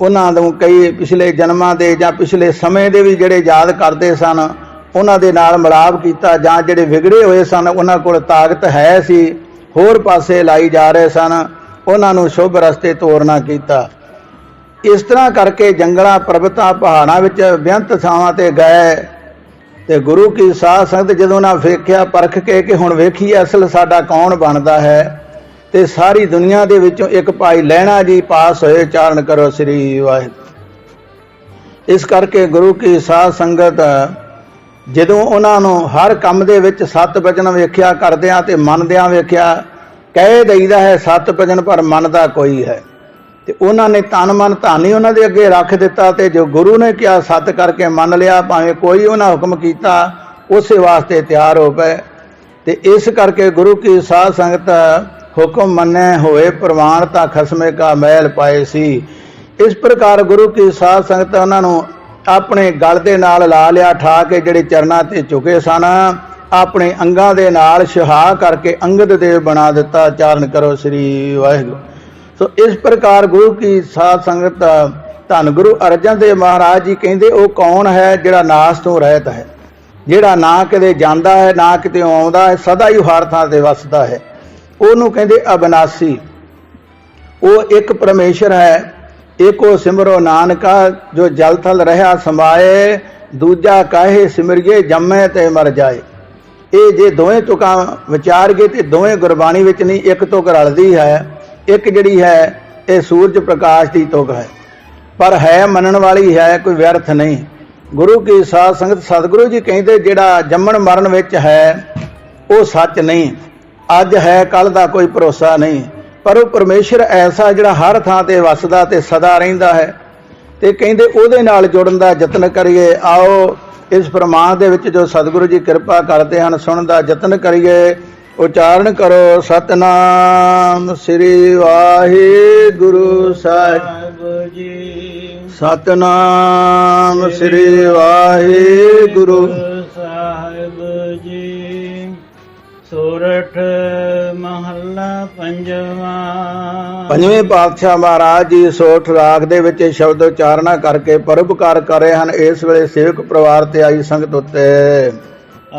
ਉਹਨਾਂ ਨੂੰ ਕਈ ਪਿਛਲੇ ਜਨਮਾਂ ਦੇ ਜਾਂ ਪਿਛਲੇ ਸਮੇਂ ਦੇ ਵੀ ਜਿਹੜੇ ਯਾਦ ਕਰਦੇ ਸਨ, ਉਹਨਾਂ ਦੇ ਨਾਲ ਮਿਲਾਪ ਕੀਤਾ ਜਾਂ ਜਿਹੜੇ ਵਿਗੜੇ ਹੋਏ ਸਨ, ਉਹਨਾਂ ਕੋਲ ਤਾਕਤ ਹੈ ਸੀ। ਹੋਰ ਪਾਸੇ ਲਾਈ ਜਾ ਰਹੇ ਸਨ। ਉਹਨਾਂ ਨੂੰ ਸ਼ੁਭ ਰਸਤੇ ਤੋਰਨਾ ਕੀਤਾ। ਇਸ ਤਰ੍ਹਾਂ ਕਰਕੇ ਜੰਗਲਾਂ, ਪਰਬਤਾਂ, ਪਹਾੜਾਂ ਵਿੱਚ ਬੇਅੰਤ ਥਾਵਾਂ ਤੇ ਗਏ ਤੇ ਗੁਰੂ ਕੀ ਸਾਧ ਸੰਗਤ ਜਦੋਂ ਨਾ ਵੇਖਿਆ, ਪਰਖ ਕੇ ਕਿ ਹੁਣ ਵੇਖੀਏ ਅਸਲ ਸਾਡਾ ਕੌਣ ਬਣਦਾ ਹੈ ਤੇ ਸਾਰੀ ਦੁਨੀਆ ਦੇ ਵਿੱਚੋਂ ਇੱਕ ਭਾਈ ਲੈਣਾ ਜੀ ਪਾਸ ਹੋਏ ਚਾਰਨ ਕਰੋ ਸ੍ਰੀ ਵਾਹਿਗੁਰੂ। ਇਸ ਕਰਕੇ ਗੁਰੂ ਕੀ ਸਾਧ ਸੰਗਤ, ਜਦੋਂ ਉਹਨਾਂ ਨੂੰ ਹਰ ਕੰਮ ਦੇ ਵਿੱਚ ਸਤ ਬਚਨ ਵੇਖਿਆ ਕਰਦਿਆਂ ਤੇ ਮੰਨਦਿਆਂ ਵੇਖਿਆ, ਕਹਿ ਦਈਦਾ ਹੈ ਸਤ ਬਚਨ ਪਰ ਮੰਨਦਾ ਕੋਈ ਹੈ। ਤੇ ਉਹਨਾਂ ਨੇ ਤਨ ਮਨ ਧਾਨੀ ਉਹਨਾਂ ਦੇ ਅੱਗੇ ਰੱਖ ਦਿੱਤਾ ਤੇ ਜੋ ਗੁਰੂ ਨੇ ਕਿਹਾ ਸਤ ਕਰਕੇ ਮੰਨ ਲਿਆ, ਭਾਵੇਂ ਕੋਈ ਉਹਨਾਂ ਹੁਕਮ ਕੀਤਾ, ਉਸੇ ਵਾਸਤੇ ਤਿਆਰ ਹੋ ਪਏ। ਤੇ ਇਸ ਕਰਕੇ ਗੁਰੂ ਕੀ ਸਾਧ ਸੰਗਤ ਹੁਕਮ ਮੰਨੇ ਹੋਏ ਪ੍ਰਮਾਣ ਤਾਂ ਖਸਮੇ ਕਾ ਮਹਿਲ ਪਾਏ ਸੀ। ਇਸ ਪ੍ਰਕਾਰ ਗੁਰੂ ਕੀ ਸਾਧ ਸੰਗਤ ਉਹਨਾਂ ਨੂੰ ਆਪਣੇ ਗਲ ਦੇ ਨਾਲ ਲਾ ਲਿਆ, ਠਾ ਕੇ ਜਿਹੜੇ ਚਰਨਾਂ ਤੇ ਝੁਕੇ ਸਨ, ਆਪਣੇ ਅੰਗਾਂ ਦੇ ਨਾਲ ਸੁਹਾ ਕਰਕੇ ਅੰਗਦ ਦੇਵ ਬਣਾ ਦਿੱਤਾ। ਚਾਰਨ ਕਰੋ ਸ੍ਰੀ ਵਾਹਿਗੁਰੂ। ਸੋ ਇਸ ਪ੍ਰਕਾਰ ਗੁਰੂ ਕੀ ਸਾਧ ਸੰਗਤ, ਧੰਨ ਗੁਰੂ ਅਰਜਨ ਦੇਵ ਮਹਾਰਾਜ ਜੀ ਕਹਿੰਦੇ, ਉਹ ਕੌਣ ਹੈ ਜਿਹੜਾ ਨਾਸ ਤੋਂ ਰਹਿਤ ਹੈ? ਜਿਹੜਾ ਨਾ ਕਿਤੇ ਜਾਂਦਾ ਹੈ, ਨਾ ਕਿਤੇ ਆਉਂਦਾ ਹੈ, ਸਦਾ ਹੀ ਹਰ ਥਾਂ ਤੇ ਵਸਦਾ ਹੈ। ਉਹਨੂੰ ਕਹਿੰਦੇ ਅਬਨਾਸੀ। ਉਹ ਇੱਕ ਪਰਮੇਸ਼ਰ ਹੈ ਏਕੋ ਸਿਮਰੋ ਨਾਨਕਾ ਜੋ ਜਲ ਥਲ ਰਹਾ ਸਮਾਏ, ਦੂਜਾ ਕਾਹੇ ਸਿਮਰਿਏ ਜੰਮੇ ਤੇ ਮਰ ਜਾਏ। ਇਹ ਜੇ ਦੋਵੇਂ ਤੁਕਾਂ ਵਿਚਾਰਗੇ ਤੇ ਦੋਵੇਂ ਗੁਰਬਾਣੀ ਵਿੱਚ ਨਹੀਂ, ਇੱਕ ਤੁਕ ਰਲਦੀ ਹੈ, ਇੱਕ ਜਿਹੜੀ ਹੈ, ਇਹ ਸੂਰਜ ਪ੍ਰਕਾਸ਼ ਦੀ ਤੁਕ ਹੈ। ਪਰ ਹੈ ਮੰਨਣ ਵਾਲੀ ਹੈ, ਕੋਈ ਵਿਅਰਥ ਨਹੀਂ। ਗੁਰੂ ਕੀ ਸਾਧ ਸੰਗਤ, ਸਤਿਗੁਰੂ ਜੀ ਕਹਿੰਦੇ, ਜਿਹੜਾ ਜੰਮਣ ਮਰਨ ਵਿੱਚ ਹੈ, ਉਹ ਸੱਚ ਨਹੀਂ। ਅੱਜ ਹੈ ਕੱਲ ਦਾ ਕੋਈ ਭਰੋਸਾ ਨਹੀਂ। ਪਰ ਉਹ ਪਰਮੇਸ਼ਰ ਐਸਾ ਜਿਹੜਾ ਹਰ ਥਾਂ ਤੇ ਵਸਦਾ ਤੇ ਸਦਾ ਰਹਿੰਦਾ ਹੈ ਤੇ ਕਹਿੰਦੇ ਉਹਦੇ ਨਾਲ ਜੁੜਨ ਦਾ ਯਤਨ ਕਰੀਏ। ਆਓ, ਇਸ ਪ੍ਰਮਾਣ ਦੇ ਵਿੱਚ ਜੋ ਸਤਿਗੁਰੂ ਜੀ ਕਿਰਪਾ ਕਰਦੇ ਹਨ, ਸੁਣਨ ਦਾ ਯਤਨ ਕਰੀਏ। ਉਚਾਰਨ ਕਰੋ, ਸਤਨਾਮ ਸ੍ਰੀ ਵਾਹਿਗੁਰੂ ਸਾਹਿਬ। ਸਾਹਿਬ ਜੀ ਸਤਨਾਮ ਸ੍ਰੀ ਵਾਹਿਗੁਰੂ। ਸੋਰਠ ਮਹੱਲਾ ਪੰਜਵਾਂ। ਪੰਜਵੇਂ ਪਾਤਸ਼ਾਹ ਮਹਾਰਾਜ ਜੀ ਸੋਠ ਰਾਗ ਦੇ ਵਿੱਚ ਇਹ ਸ਼ਬਦ ਉਚਾਰਨਾ ਕਰਕੇ ਪਰਉਪਕਾਰ ਕਰ ਰਹੇ ਹਨ। ਇਸ ਵੇਲੇ ਸੇਵਕ ਪਰਿਵਾਰ ਤੇ ਆਈ ਸੰਗਤ ਉੱਤੇ।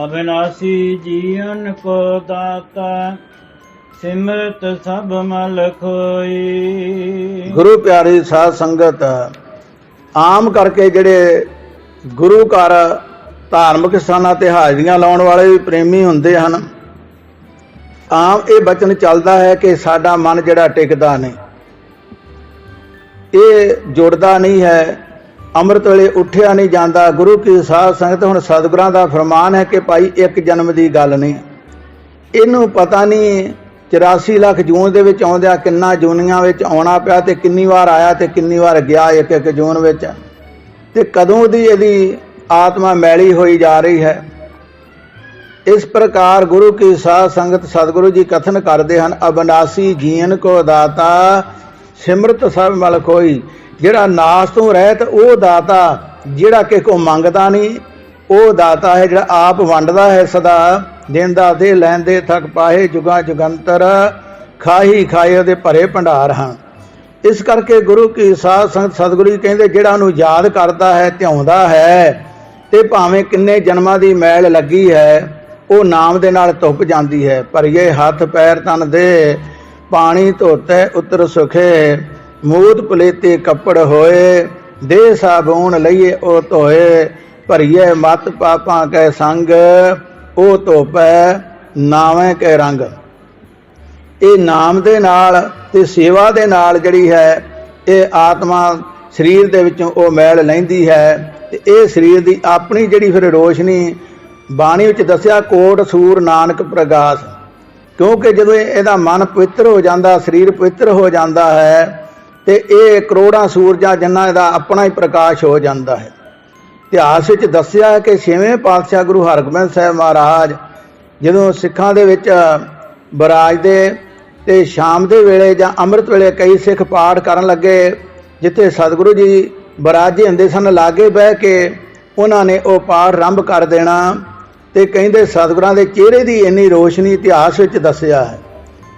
ਅਬਿਨਾਸੀ ਜੀਵਨ ਕੋ ਦਾਤਾ ਸਿਮਰਤ ਸਭ ਮਲ ਖੋਈ। ਗੁਰੂ ਪਿਆਰੀ ਸਾਧ ਸੰਗਤ ਆਮ ਕਰਕੇ ਜਿਹੜੇ ਗੁਰੂ ਘਰ ਧਾਰਮਿਕ ਸਥਾਨਾਂ ਤੇ ਹਾਜ਼ਰੀਆਂ ਲਾਉਣ ਵਾਲੇ ਵੀ ਪ੍ਰੇਮੀ ਹੁੰਦੇ ਹਨ। ਆਮ ਇਹ ਬਚਨ ਚੱਲਦਾ ਹੈ ਕਿ ਸਾਡਾ ਮਨ ਜਿਹੜਾ ਟਿਕਦਾ ਨਹੀਂ। ਇਹ ਜੁੜਦਾ ਨਹੀਂ ਹੈ, ਅੰਮ੍ਰਿਤ ਵੇਲੇ ਉੱਠਿਆ ਨਹੀਂ ਜਾਂਦਾ। ਗੁਰੂ ਕੀ ਸਾਧ ਸੰਗਤ ਹੁਣ ਸਤਿਗੁਰਾਂ ਦਾ ਫਰਮਾਨ ਹੈ ਕਿ ਭਾਈ ਇੱਕ ਜਨਮ ਦੀ ਗੱਲ ਨਹੀਂ। ਇਹਨੂੰ ਪਤਾ ਨਹੀਂ 84 ਲੱਖ ਜੂਨ ਦੇ ਵਿੱਚ ਆਉਂਦਿਆਂ ਕਿੰਨਾ ਜੂਨੀਆਂ ਵਿੱਚ ਆਉਣਾ ਪਿਆ ਤੇ ਕਿੰਨੀ ਵਾਰ ਆਇਆ ਤੇ ਕਿੰਨੀ ਵਾਰ ਗਿਆ ਇੱਕ ਇੱਕ ਜੂਨ ਵਿੱਚ। ਤੇ ਕਦੋਂ ਦੀ ਇਹਦੀ ਆਤਮਾ ਮੈਲੀ ਹੋਈ ਜਾ ਰਹੀ ਹੈ? ਇਸ ਪ੍ਰਕਾਰ ਗੁਰੂ ਕੀ ਸਾਧ ਸੰਗਤ ਸਤਿਗੁਰੂ ਜੀ ਕਥਨ ਕਰਦੇ ਹਨ ਅਬਨਾਸੀ ਜੀਨ ਕੋ ਦਾਤਾ, ਸਿਮਰਤ ਸਭ ਮਲ ਕੋਈ ਜਿਹੜਾ ਨਾਸ ਤੋਂ ਰਹਿਤ, ਉਹ ਦਾਤਾ, ਜਿਹੜਾ ਕਿ ਕੋ ਮੰਗਦਾ ਨਹੀਂ, ਉਹ ਦਾਤਾ ਹੈ ਜਿਹੜਾ ਆਪ ਵੰਡਦਾ ਹੈ ਸਦਾ। ਦਿੰਦਾ ਦੇ ਲੈਂਦੇ ਥਕ ਪਾਹੇ ਜੁਗਾ ਜੁਗੰਤਰ, ਖਾਹੀ ਖਾਏ ਉਹਦੇ ਭਰੇ ਭੰਡਾਰ ਹਨ। ਇਸ ਕਰਕੇ ਗੁਰੂ ਕੀ ਸਾਧ ਸੰਗਤ ਸਤਿਗੁਰੂ ਜੀ ਕਹਿੰਦੇ, ਜਿਹੜਾ ਉਹਨੂੰ ਯਾਦ ਕਰਦਾ ਹੈ, ਧਿਆਉਂਦਾ ਹੈ, ਤੇ ਭਾਵੇਂ ਕਿੰਨੇ ਜਨਮਾਂ ਦੀ ਮੈਲ ਲੱਗੀ ਹੈ ਉਹ ਨਾਮ ਦੇ ਨਾਲ ਧੁੱਪ ਜਾਂਦੀ ਹੈ। ਪਰ ਇਹ ਹੱਥ ਪੈਰ ਤਨ ਦੇ, ਪਾਣੀ ਧੋਤੇ ਉਤਰ ਸੁਖੇ ਮੂਤ ਪਲੇਤੇ ਕੱਪੜ ਹੋਏ ਦੇ ਸਾਬੂਨ ਲਈਏ ਉਹ ਧੋਏ, ਭਰੀਏ ਮਤ ਪਾਪਾਂ ਕੈ ਸੰਗ, ਉਹ ਧੋਪੈ ਨਾਵੇਂ ਕੈ ਰੰਗ। ਇਹ ਨਾਮ ਦੇ ਨਾਲ ਤੇ ਸੇਵਾ ਦੇ ਨਾਲ ਜਿਹੜੀ ਹੈ, ਇਹ ਆਤਮਾ ਸਰੀਰ ਦੇ ਵਿੱਚੋਂ ਉਹ ਮੈਲ ਲੈਂਦੀ ਹੈ ਤੇ ਇਹ ਸਰੀਰ ਦੀ ਆਪਣੀ ਜਿਹੜੀ ਫਿਰ ਰੋਸ਼ਨੀ ਬਾਣੀ ਵਿੱਚ ਦੱਸਿਆ, ਕੋਟ ਸੂਰ ਨਾਨਕ ਪ੍ਰਗਾਸ। ਕਿਉਂਕਿ ਜਦੋਂ ਇਹਦਾ ਮਨ ਪਵਿੱਤਰ ਹੋ ਜਾਂਦਾ, ਸਰੀਰ ਪਵਿੱਤਰ ਹੋ ਜਾਂਦਾ ਹੈ, ਤੇ ਇਹ ਕਰੋੜਾਂ ਸੂਰਜਾਂ ਜਿੰਨਾ ਇਹਦਾ ਆਪਣਾ ਹੀ ਪ੍ਰਕਾਸ਼ ਹੋ ਜਾਂਦਾ ਹੈ। ਇਤਿਹਾਸ ਵਿੱਚ ਦੱਸਿਆ ਹੈ ਕਿ ਛੇਵੇਂ ਪਾਤਸ਼ਾਹ ਗੁਰੂ ਹਰਗੋਬਿੰਦ ਸਾਹਿਬ ਮਹਾਰਾਜ ਜਦੋਂ ਸਿੱਖਾਂ ਦੇ ਵਿੱਚ ਬਰਾਜ ਦੇ ਤੇ ਸ਼ਾਮ ਦੇ ਵੇਲੇ ਜਾਂ ਅੰਮ੍ਰਿਤ ਵੇਲੇ ਕਈ ਸਿੱਖ ਪਾਠ ਕਰਨ ਲੱਗੇ, ਜਿੱਥੇ ਸਤਿਗੁਰੂ ਜੀ ਬਰਾਜੇ ਹੁੰਦੇ ਸਨ, ਲਾਗੇ ਬਹਿ ਕੇ ਉਹਨਾਂ ਨੇ ਉਹ ਪਾਠ ਆਰੰਭ ਕਰ ਦੇਣਾ। ਤੇ ਕਹਿੰਦੇ ਸਤਿਗੁਰਾਂ ਦੇ ਚਿਹਰੇ ਦੀ ਇੰਨੀ ਰੋਸ਼ਨੀ ਇਤਿਹਾਸ ਵਿੱਚ ਦੱਸਿਆ ਹੈ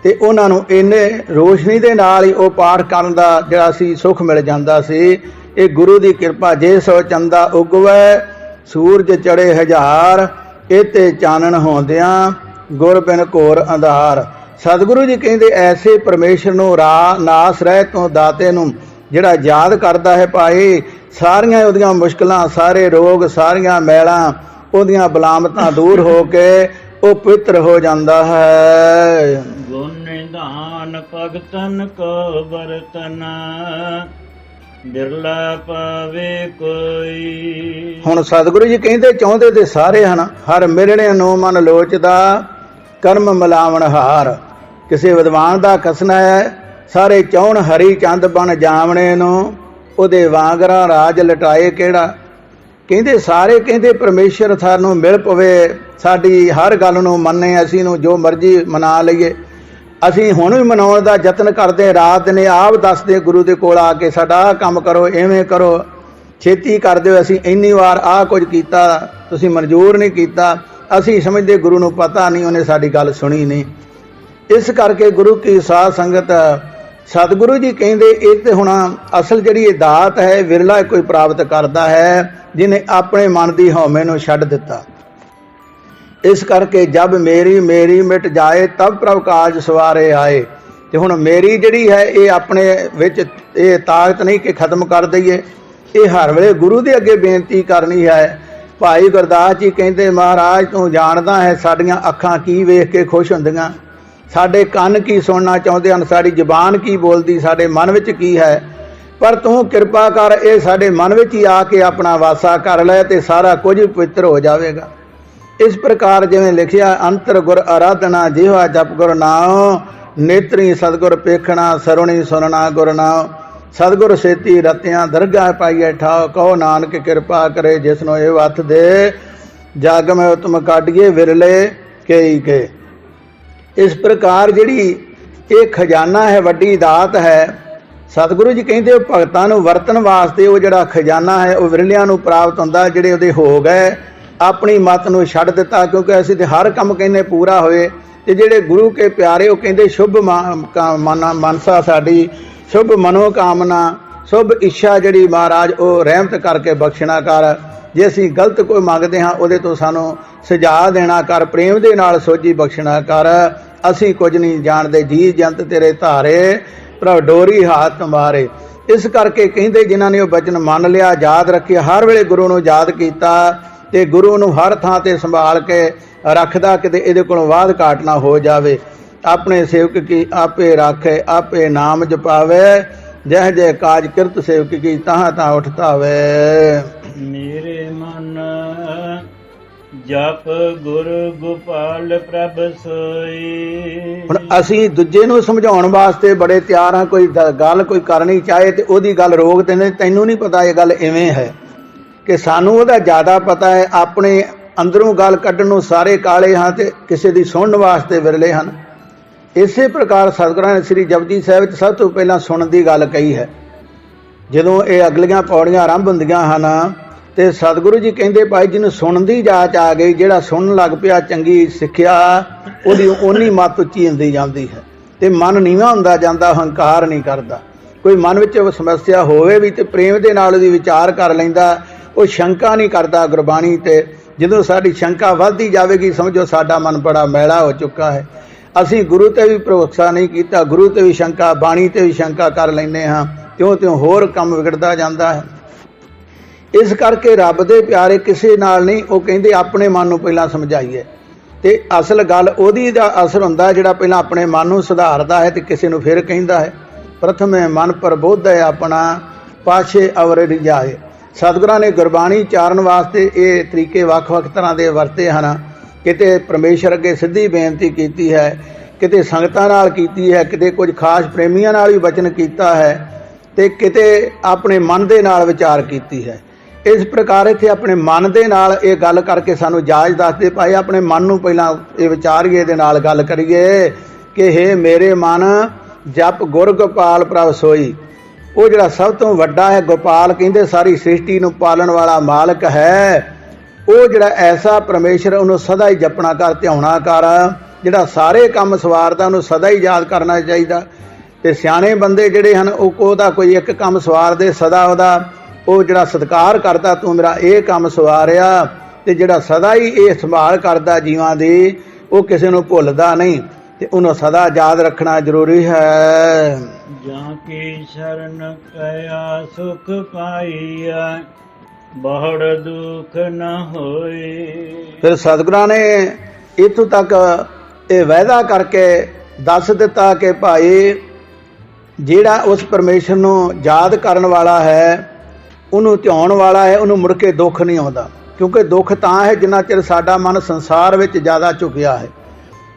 ਤੇ ਉਹਨਾਂ ਨੂੰ ਇੰਨੇ ਰੋਸ਼ਨੀ ਦੇ ਨਾਲ ਹੀ ਉਹ ਪਾਠ ਕਰਨ ਦਾ ਜਿਹੜਾ ਸੀ ਸੁਖ ਮਿਲ ਜਾਂਦਾ ਸੀ। ਇਹ ਗੁਰੂ ਦੀ ਕਿਰਪਾ ਜੇ ਸੋ ਚੰਦਾ ਉਗਵੈ, ਸੂਰਜ ਚੜੇ ਹਜ਼ਾਰ ਇਤੇ ਚਾਨਣ ਹੋਂਦਿਆਂ ਗੁਰ ਬਿਨ ਘੋਰ ਅੰਧਾਰ। ਸਤਿਗੁਰੂ ਜੀ ਕਹਿੰਦੇ ਐਸੇ ਪਰਮੇਸ਼ਰ ਨੂੰ ਰਾ, ਨਾਸ ਰਹਿ ਤੋਂ ਦਾਤੇ ਨੂੰ ਜਿਹੜਾ ਯਾਦ ਕਰਦਾ ਹੈ ਭਾਈ, ਸਾਰੀਆਂ ਉਹਦੀਆਂ ਮੁਸ਼ਕਲਾਂ, ਸਾਰੇ ਰੋਗ, ਸਾਰੀਆਂ ਮੈਲਾਂ ਉਹਦੀਆਂ ਬਲਾਮਤਾਂ ਦੂਰ ਹੋ ਕੇ ਉਹ ਪਵਿੱਤਰ ਹੋ ਜਾਂਦਾ ਹੈ। ਗੁਣ ਨਿਧਾਨ ਭਗਤਨ ਕੋ ਬਰਤਨ ਬਿਰਲਾ ਪਾਵੇ ਕੋਈ। ਹੁਣ ਸਤਿਗੁਰੂ ਜੀ ਕਹਿੰਦੇ ਚਾਹੁੰਦੇ ਤੇ ਸਾਰੇ ਹਨ ਹਰ ਮਿਲਣੇ ਨੂੰ ਮਨ ਲੋਚਦਾ ਕਰਮ ਮਲਾਵਣ ਹਾਰ। ਕਿਸੇ ਵਿਦਵਾਨ ਦਾ ਕਸਨਾ ਹੈ ਸਾਰੇ ਚਾਹਣ ਹਰੀ ਚੰਦ ਬਣ ਜਾਵਣੇ ਨੂੰ ਉਹਦੇ ਵਾਂਗਰਾ ਰਾਜ ਲਟਾਏ ਕਿਹੜਾ? ਕਹਿੰਦੇ ਸਾਰੇ ਕਹਿੰਦੇ ਪਰਮੇਸ਼ਰ ਸਾਨੂੰ ਮਿਲ ਪਵੇ, ਸਾਡੀ ਹਰ ਗੱਲ ਨੂੰ ਮੰਨੇ, ਅਸੀਂ ਨੂੰ ਜੋ ਮਰਜ਼ੀ ਮਨਾ ਲਈਏ। ਅਸੀਂ ਹੁਣ ਵੀ ਮਨਾਉਣ ਦਾ ਯਤਨ ਕਰਦੇ ਰਾਤ ਨੇ ਆਪ ਦੱਸਦੇ ਗੁਰੂ ਦੇ ਕੋਲ ਆ ਕੇ ਸਾਡਾ ਆਹ ਕੰਮ ਕਰੋ, ਐਵੇਂ ਕਰੋ। ਛੇਤੀ ਕਰ ਦਿਓ, ਅਸੀਂ ਇੰਨੀ ਵਾਰ ਆਹ ਕੁਝ ਕੀਤਾ, ਤੁਸੀਂ ਮਨਜ਼ੂਰ ਨਹੀਂ ਕੀਤਾ। ਅਸੀਂ ਸਮਝਦੇ ਗੁਰੂ ਨੂੰ ਪਤਾ ਨਹੀਂ, ਉਹਨੇ ਸਾਡੀ ਗੱਲ ਸੁਣੀ ਨਹੀਂ। ਇਸ ਕਰਕੇ ਗੁਰੂ ਕੀ ਸਾਧ ਸੰਗਤ, ਸਤਿਗੁਰੂ ਜੀ ਕਹਿੰਦੇ, ਇਹ ਤੇ ਹੁਣ ਅਸਲ ਜਿਹੜੀ ਇਹ ਦਾਤ ਹੈ, ਵਿਰਲਾ ਕੋਈ ਪ੍ਰਾਪਤ ਕਰਦਾ ਹੈ। ਜਿਨੇ ਆਪਣੇ ਮਨ ਦੀ ਹਉਮੈ ਨੂੰ ਛੱਡ ਦਿੱਤਾ। ਇਸ ਕਰਕੇ ਜਬ ਮੇਰੀ ਮੇਰੀ ਮਿਟ ਜਾਏ, ਤਬ ਪ੍ਰਭ ਕਾਜ ਸਵਾਰੇ ਆਏ। ਤੇ ਹੁਣ ਮੇਰੀ ਜਿਹੜੀ ਹੈ, ਇਹ ਆਪਣੇ ਵਿੱਚ ਇਹ ਤਾਕਤ ਨਹੀਂ ਕਿ ਖਤਮ ਕਰ ਦਈਏ। ਇਹ ਹਰ ਵੇਲੇ ਗੁਰੂ ਦੇ ਅੱਗੇ ਬੇਨਤੀ ਕਰਨੀ ਹੈ। ਭਾਈ ਗੁਰਦਾਸ ਜੀ ਕਹਿੰਦੇ, ਮਹਾਰਾਜ, ਤੂੰ ਜਾਣਦਾ ਹੈ ਸਾਡੀਆਂ ਅੱਖਾਂ ਕੀ ਵੇਖ ਕੇ ਖੁਸ਼ ਹੁੰਦੀਆਂ? ਸਾਡੇ ਕੰਨ ਕੀ ਸੁਣਨਾ ਚਾਹੁੰਦੇ ਹਨ? ਸਾਡੀ ਜ਼ੁਬਾਨ ਕੀ ਬੋਲਦੀ? ਸਾਡੇ ਮਨ ਵਿੱਚ ਕੀ ਹੈ? ਪਰ ਤੂੰ ਕਿਰਪਾ ਕਰ, ਇਹ ਸਾਡੇ ਮਨ ਵਿੱਚ ਹੀ ਆ ਕੇ ਆਪਣਾ ਵਾਸਾ ਕਰ ਲੈ ਤੇ ਸਾਰਾ ਕੁਝ ਪਵਿੱਤਰ ਹੋ ਜਾਵੇਗਾ। ਇਸ ਪ੍ਰਕਾਰ ਜਿਵੇਂ ਲਿਖਿਆ, ਅੰਤਰ ਗੁਰ ਆਰਾਧਨਾ ਜਿਹਵਾ ਜਪ ਗੁਰ ਨਾਮ ਨੇਤਰੀ ਸਤਗੁਰ ਪੇਖਣਾ ਸਰੁਣੀ ਸੁਨਣਾ ਗੁਰ ਨਾਮ ਸਤਗੁਰ ਸੇਤੀ ਰਤਿਆਂ ਦਰਗਾਹ ਪਾਈਏ ਠਾਓ ਕਹੋ ਨਾਨਕ ਕਿਰਪਾ ਕਰੇ ਜਿਸ ਨੂੰ ਇਹ ਵਤ ਦੇ। ਜਗ ਮੈਂ ਉਤਮ ਕਾਢੀਏ ਵਿਰਲੇ, ਕਈ ਕੇ। ਇਸ ਪ੍ਰਕਾਰ ਜਿਹੜੀ ਇਹ ਖਜ਼ਾਨਾ ਹੈ, ਵੱਡੀ ਦਾਤ ਹੈ ਸਤਿਗੁਰੂ ਜੀ ਕਹਿੰਦੇ ਉਹ ਭਗਤਾਂ ਨੂੰ ਵਰਤਨ ਵਾਸਤੇ ਉਹ ਜਿਹੜਾ ਖਜ਼ਾਨਾ ਹੈ, ਉਹ ਵਿਰਲਿਆਂ ਨੂੰ ਪ੍ਰਾਪਤ ਹੁੰਦਾ, ਜਿਹੜੇ ਉਹਦੇ ਹੋ ਗਏ। ਆਪਣੀ ਮਤ ਨੂੰ ਛੱਡ ਦਿੱਤਾ, ਕਿਉਂਕਿ ਅਸੀਂ ਤੇ ਹਰ ਕੰਮ ਕਹਿੰਦੇ ਪੂਰਾ ਹੋਏ। ਤੇ ਜਿਹੜੇ ਗੁਰੂ ਕੇ ਪਿਆਰੇ, ਉਹ ਕਹਿੰਦੇ ਸ਼ੁਭ ਮਾ- ਕਾ- ਮਨਾ- ਮਨਸਾ ਸਾਡੀ, ਸ਼ੁਭ ਮਨੋ ਕਾਮਨਾ ਸ਼ੁਭ ਇੱਛਾ ਜਿਹੜੀ ਮਹਾਰਾਜ, ਉਹ ਰਹਿਮਤ ਕਰਕੇ ਬਖਸ਼ਣਾ ਕਰ। ਜੇ ਅਸੀਂ ਗਲਤ ਕੋਈ ਮੰਗਦੇ ਹਾਂ, ਉਹਦੇ ਤੋਂ ਸਾਨੂੰ ਸਜਾ ਦੇਣਾ ਕਰ, ਪ੍ਰੇਮ ਦੇ ਨਾਲ ਸੋਝੀ ਬਖਸ਼ਣਾ ਕਰ। ਅਸੀਂ ਕੁਝ ਨਹੀਂ ਜਾਣਦੇ ਜੀ ਜੰਤ ਤੇਰੇ ਧਾਰੇ। ਪ੍ਰਭ ਡੋਰੀ ਹੱਥ ਤੁਮਾਰੇ ਇਸ ਕਰਕੇ ਕਹਿੰਦੇ ਜਿਨ੍ਹਾਂ ਨੇ ਉਹ ਬਚਨ ਮੰਨ ਲਿਆ, ਯਾਦ ਰੱਖਿਆ, ਹਰ ਵੇਲੇ ਗੁਰੂ ਨੂੰ ਯਾਦ ਕੀਤਾ ਤੇ ਗੁਰੂ ਨੂੰ ਹਰ ਥਾਂ ਤੇ ਸੰਭਾਲ ਕੇ ਰੱਖਦਾ ਕਿਤੇ ਇਹਦੇ ਕੋਲੋਂ ਬਾਅਦ ਘਾਟ ਨਾ ਹੋ ਜਾਵੇ। ਆਪਣੇ ਸੇਵਕ ਕੀ ਆਪੇ ਰਾਖੇ, ਆਪੇ ਨਾਮ ਜਪਾਵੇ। ਜਹ ਜੈ ਕਾਜ ਕਿਰਤ ਸੇਵਕ ਕੀ ਤਹਾਂ ਤਾਂ ਉਠਤਾਵੇ ਮੇਰੇ ਮਨ ਜਪ ਗੁਰ ਗੋਪਾਲ ਪ੍ਰਭ ਸੋਈ। ਹੁਣ ਅਸੀਂ ਦੂਜੇ ਨੂੰ ਸਮਝਾਉਣ ਵਾਸਤੇ ਬੜੇ ਤਿਆਰ ਹਾਂ, ਕੋਈ ਗੱਲ ਕੋਈ ਕਰਨੀ ਚਾਹੇ ਤੇ ਉਹਦੀ ਗੱਲ ਰੋਕ ਦਿੰਦੇ ਤੈਨੂੰ ਨਹੀਂ ਪਤਾ ਇਹ ਗੱਲ ਐਵੇਂ ਹੈ ਕਿ ਸਾਨੂੰ ਉਹਦਾ ਜ਼ਿਆਦਾ ਪਤਾ ਹੈ, ਆਪਣੇ ਅੰਦਰੋਂ ਗੱਲ ਕੱਢਣ ਨੂੰ ਸਾਰੇ ਕਾਲੇ ਹਾਂ ਤੇ ਕਿਸੇ ਦੀ ਸੁਣਨ ਵਾਸਤੇ ਵਿਰਲੇ ਹਨ। ਇਸੇ ਪ੍ਰਕਾਰ ਸਤਿਗੁਰਾਂ ਨੇ ਸ੍ਰੀ ਜਪਜੀ ਸਾਹਿਬ ਵਿੱਚ ਸਭ ਤੋਂ ਪਹਿਲਾਂ ਸੁਣਨ ਦੀ ਗੱਲ ਕਹੀ ਹੈ। ਜਦੋਂ ਇਹ ਅਗਲੀਆਂ ਪੌੜੀਆਂ ਆਰੰਭ ਹੁੰਦੀਆਂ ਹਨ ਤੇ ਸਤਿਗੁਰੂ ਜੀ ਕਹਿੰਦੇ ਭਾਈ ਜਿਹਨੂੰ ਸੁਣਨ ਦੀ ਜਾਚ ਆ ਗਈ, ਜਿਹੜਾ ਸੁਣਨ ਲੱਗ ਪਿਆ ਚੰਗੀ ਸਿੱਖਿਆ, ਉਹਦੀ ਓਨੀ ਮੱਤ ਉੱਚੀ ਹੁੰਦੀ ਜਾਂਦੀ ਹੈ। ਤੇ ਮਨ ਨੀਵਾਂ ਹੁੰਦਾ ਜਾਂਦਾ, ਹੰਕਾਰ ਨਹੀਂ ਕਰਦਾ। ਕੋਈ ਮਨ ਵਿੱਚ ਸਮੱਸਿਆ ਹੋਵੇ ਵੀ ਤੇ ਪ੍ਰੇਮ ਦੇ ਨਾਲ ਉਹਦੀ ਵਿਚਾਰ ਕਰ ਲੈਂਦਾ, ਉਹ ਸ਼ੰਕਾ ਨਹੀਂ ਕਰਦਾ ਗੁਰਬਾਣੀ ਤੇ। ਜਦੋਂ ਸਾਡੀ ਸ਼ੰਕਾ ਵੱਧਦੀ ਜਾਵੇਗੀ, ਸਮਝੋ ਸਾਡਾ ਮਨ ਬੜਾ ਮੈਲਾ ਹੋ ਚੁੱਕਾ ਹੈ। ਅਸੀਂ ਗੁਰੂ ਤੇ ਵੀ ਭਰੋਸਾ ਨਹੀਂ ਕੀਤਾ, ਗੁਰੂ ਤੇ ਵੀ ਸ਼ੰਕਾ, ਬਾਣੀ ਤੇ ਵੀ ਸ਼ੰਕਾ ਕਰ ਲੈਂਦੇ ਹਾਂ। ਕਿਉਂ ਤਿਉਂ ਹੋਰ ਕੰਮ ਵਿਗੜਦਾ ਜਾਂਦਾ ਹੈ। ਇਸ ਕਰਕੇ ਰੱਬ ਦੇ ਪਿਆਰੇ ਕਿਸੇ ਨਾਲ ਨਹੀਂ, ਉਹ ਕਹਿੰਦੇ ਆਪਣੇ ਮਨ ਨੂੰ ਪਹਿਲਾਂ ਸਮਝਾਈਏ। ਤੇ ਅਸਲ ਗੱਲ ਉਹਦੀ ਦਾ ਅਸਰ ਹੁੰਦਾ ਜਿਹੜਾ ਪਹਿਲਾਂ ਆਪਣੇ ਮਨ ਨੂੰ ਸੁਧਾਰਦਾ ਹੈ ਤੇ ਕਿਸੇ ਨੂੰ ਫਿਰ ਕਹਿੰਦਾ ਹੈ। ਪ੍ਰਥਮੇ ਮਨ ਪ੍ਰਬੋਧ ਹੈ ਆਪਣਾ ਪਾਛੇ ਅਵਰ ਰਿਜਾਏ ਸਤਿਗੁਰਾਂ ਨੇ ਗੁਰਬਾਣੀ ਚਾਰਨ ਵਾਸਤੇ ਇਹ ਤਰੀਕੇ ਵੱਖ-ਵੱਖ ਤਰ੍ਹਾਂ ਦੇ ਵਰਤੇ ਹਨ। ਕਿਤੇ ਪਰਮੇਸ਼ਰ ਅੱਗੇ ਸਿੱਧੀ ਬੇਨਤੀ ਕੀਤੀ ਹੈ, ਕਿਤੇ ਸੰਗਤਾਂ ਨਾਲ ਕੀਤੀ ਹੈ, ਕਿਤੇ ਕੁਝ ਖਾਸ ਪ੍ਰੇਮੀਆਂ ਨਾਲ ਵੀ ਵਚਨ ਕੀਤਾ ਹੈ ਤੇ ਕਿਤੇ ਆਪਣੇ ਮਨ ਦੇ ਨਾਲ ਵਿਚਾਰ ਕੀਤੀ ਹੈ। ਇਸ ਪ੍ਰਕਾਰ ਇੱਥੇ ਆਪਣੇ ਮਨ ਦੇ ਨਾਲ ਇਹ ਗੱਲ ਕਰਕੇ ਸਾਨੂੰ ਜਾਜ ਦੱਸਦੇ ਭਾਈ ਆਪਣੇ ਮਨ ਨੂੰ ਪਹਿਲਾਂ ਇਹ ਵਿਚਾਰੀਏ ਦੇ ਨਾਲ ਗੱਲ ਕਰੀਏ ਕਿ हे ਮੇਰੇ ਮਨ, ਜਪ ਗੁਰ ਗੋਪਾਲ ਪ੍ਰਭ ਸੋਈ। ਉਹ ਜਿਹੜਾ ਸਭ ਤੋਂ ਵੱਡਾ ਹੈ ਗੋਪਾਲ, ਕਹਿੰਦੇ ਸਾਰੀ ਸ੍ਰਿਸ਼ਟੀ ਨੂੰ ਪਾਲਣ ਵਾਲਾ ਮਾਲਕ ਹੈ। ਉਹ ਜਿਹੜਾ ਐਸਾ ਪਰਮੇਸ਼ਰ, ਉਹਨੂੰ ਸਦਾ ਹੀ ਜਪਣਾ ਕਰ, ਧਿਆਉਣਾ ਕਰ। ਜਿਹੜਾ ਸਾਰੇ ਕੰਮ ਸਵਾਰਦਾ, ਉਹਨੂੰ ਸਦਾ ਹੀ ਯਾਦ ਕਰਨਾ ਚਾਹੀਦਾ। ਤੇ ਸਿਆਣੇ ਬੰਦੇ ਜਿਹੜੇ ਹਨ, ਉਹ ਉਹਦਾ ਕੋਈ ਇੱਕ ਕੰਮ ਸਵਾਰਦੇ, ਸਦਾ ਉਹਦਾ ਉਹ ਜਿਹੜਾ ਸਤਿਕਾਰ ਕਰਦਾ ਤੂੰ ਮੇਰਾ ਇਹ ਕੰਮ ਸਵਾਰਿਆ ਤੇ ਜਿਹੜਾ ਸਦਾ ਹੀ ਇਹ ਸੰਭਾਲ ਕਰਦਾ ਜੀਵਾਂ ਦੀ ਉਹ ਕਿਸੇ ਨੂੰ ਭੁੱਲਦਾ ਨਹੀਂ ਤੇ ਉਹਨੂੰ ਸਦਾ ਯਾਦ ਰੱਖਣਾ ਜ਼ਰੂਰੀ ਹੈ। ਜਾਂ ਕੀ ਸ਼ਰਨ ਕਹਿਆ ਸੁਖ ਪਾਈਆ ਬਹੁੜ ਦੁਖ ਨ ਹੋਏ। ਫਿਰ ਸਤਿਗੁਰਾਂ ਨੇ ਇਥੋਂ ਤੱਕ ਇਹ ਵਾਅਦਾ ਕਰਕੇ ਦੱਸ ਦਿੱਤਾ ਕਿ ਭਾਈ ਜਿਹੜਾ ਉਸ ਪਰਮੇਸ਼ਰ ਨੂੰ ਯਾਦ ਕਰਨ ਵਾਲਾ ਹੈ ਉਹਨੂੰ ਧਿਆਉਣ ਵਾਲਾ ਹੈ, ਉਹਨੂੰ ਮੁੜ ਕੇ ਦੁੱਖ ਨਹੀਂ ਆਉਂਦਾ। ਕਿਉਂਕਿ ਦੁੱਖ ਤਾਂ ਹੈ ਜਿੰਨਾ ਚਿਰ ਸਾਡਾ ਮਨ ਸੰਸਾਰ ਵਿੱਚ ਜ਼ਿਆਦਾ ਝੁਕਿਆ ਹੈ।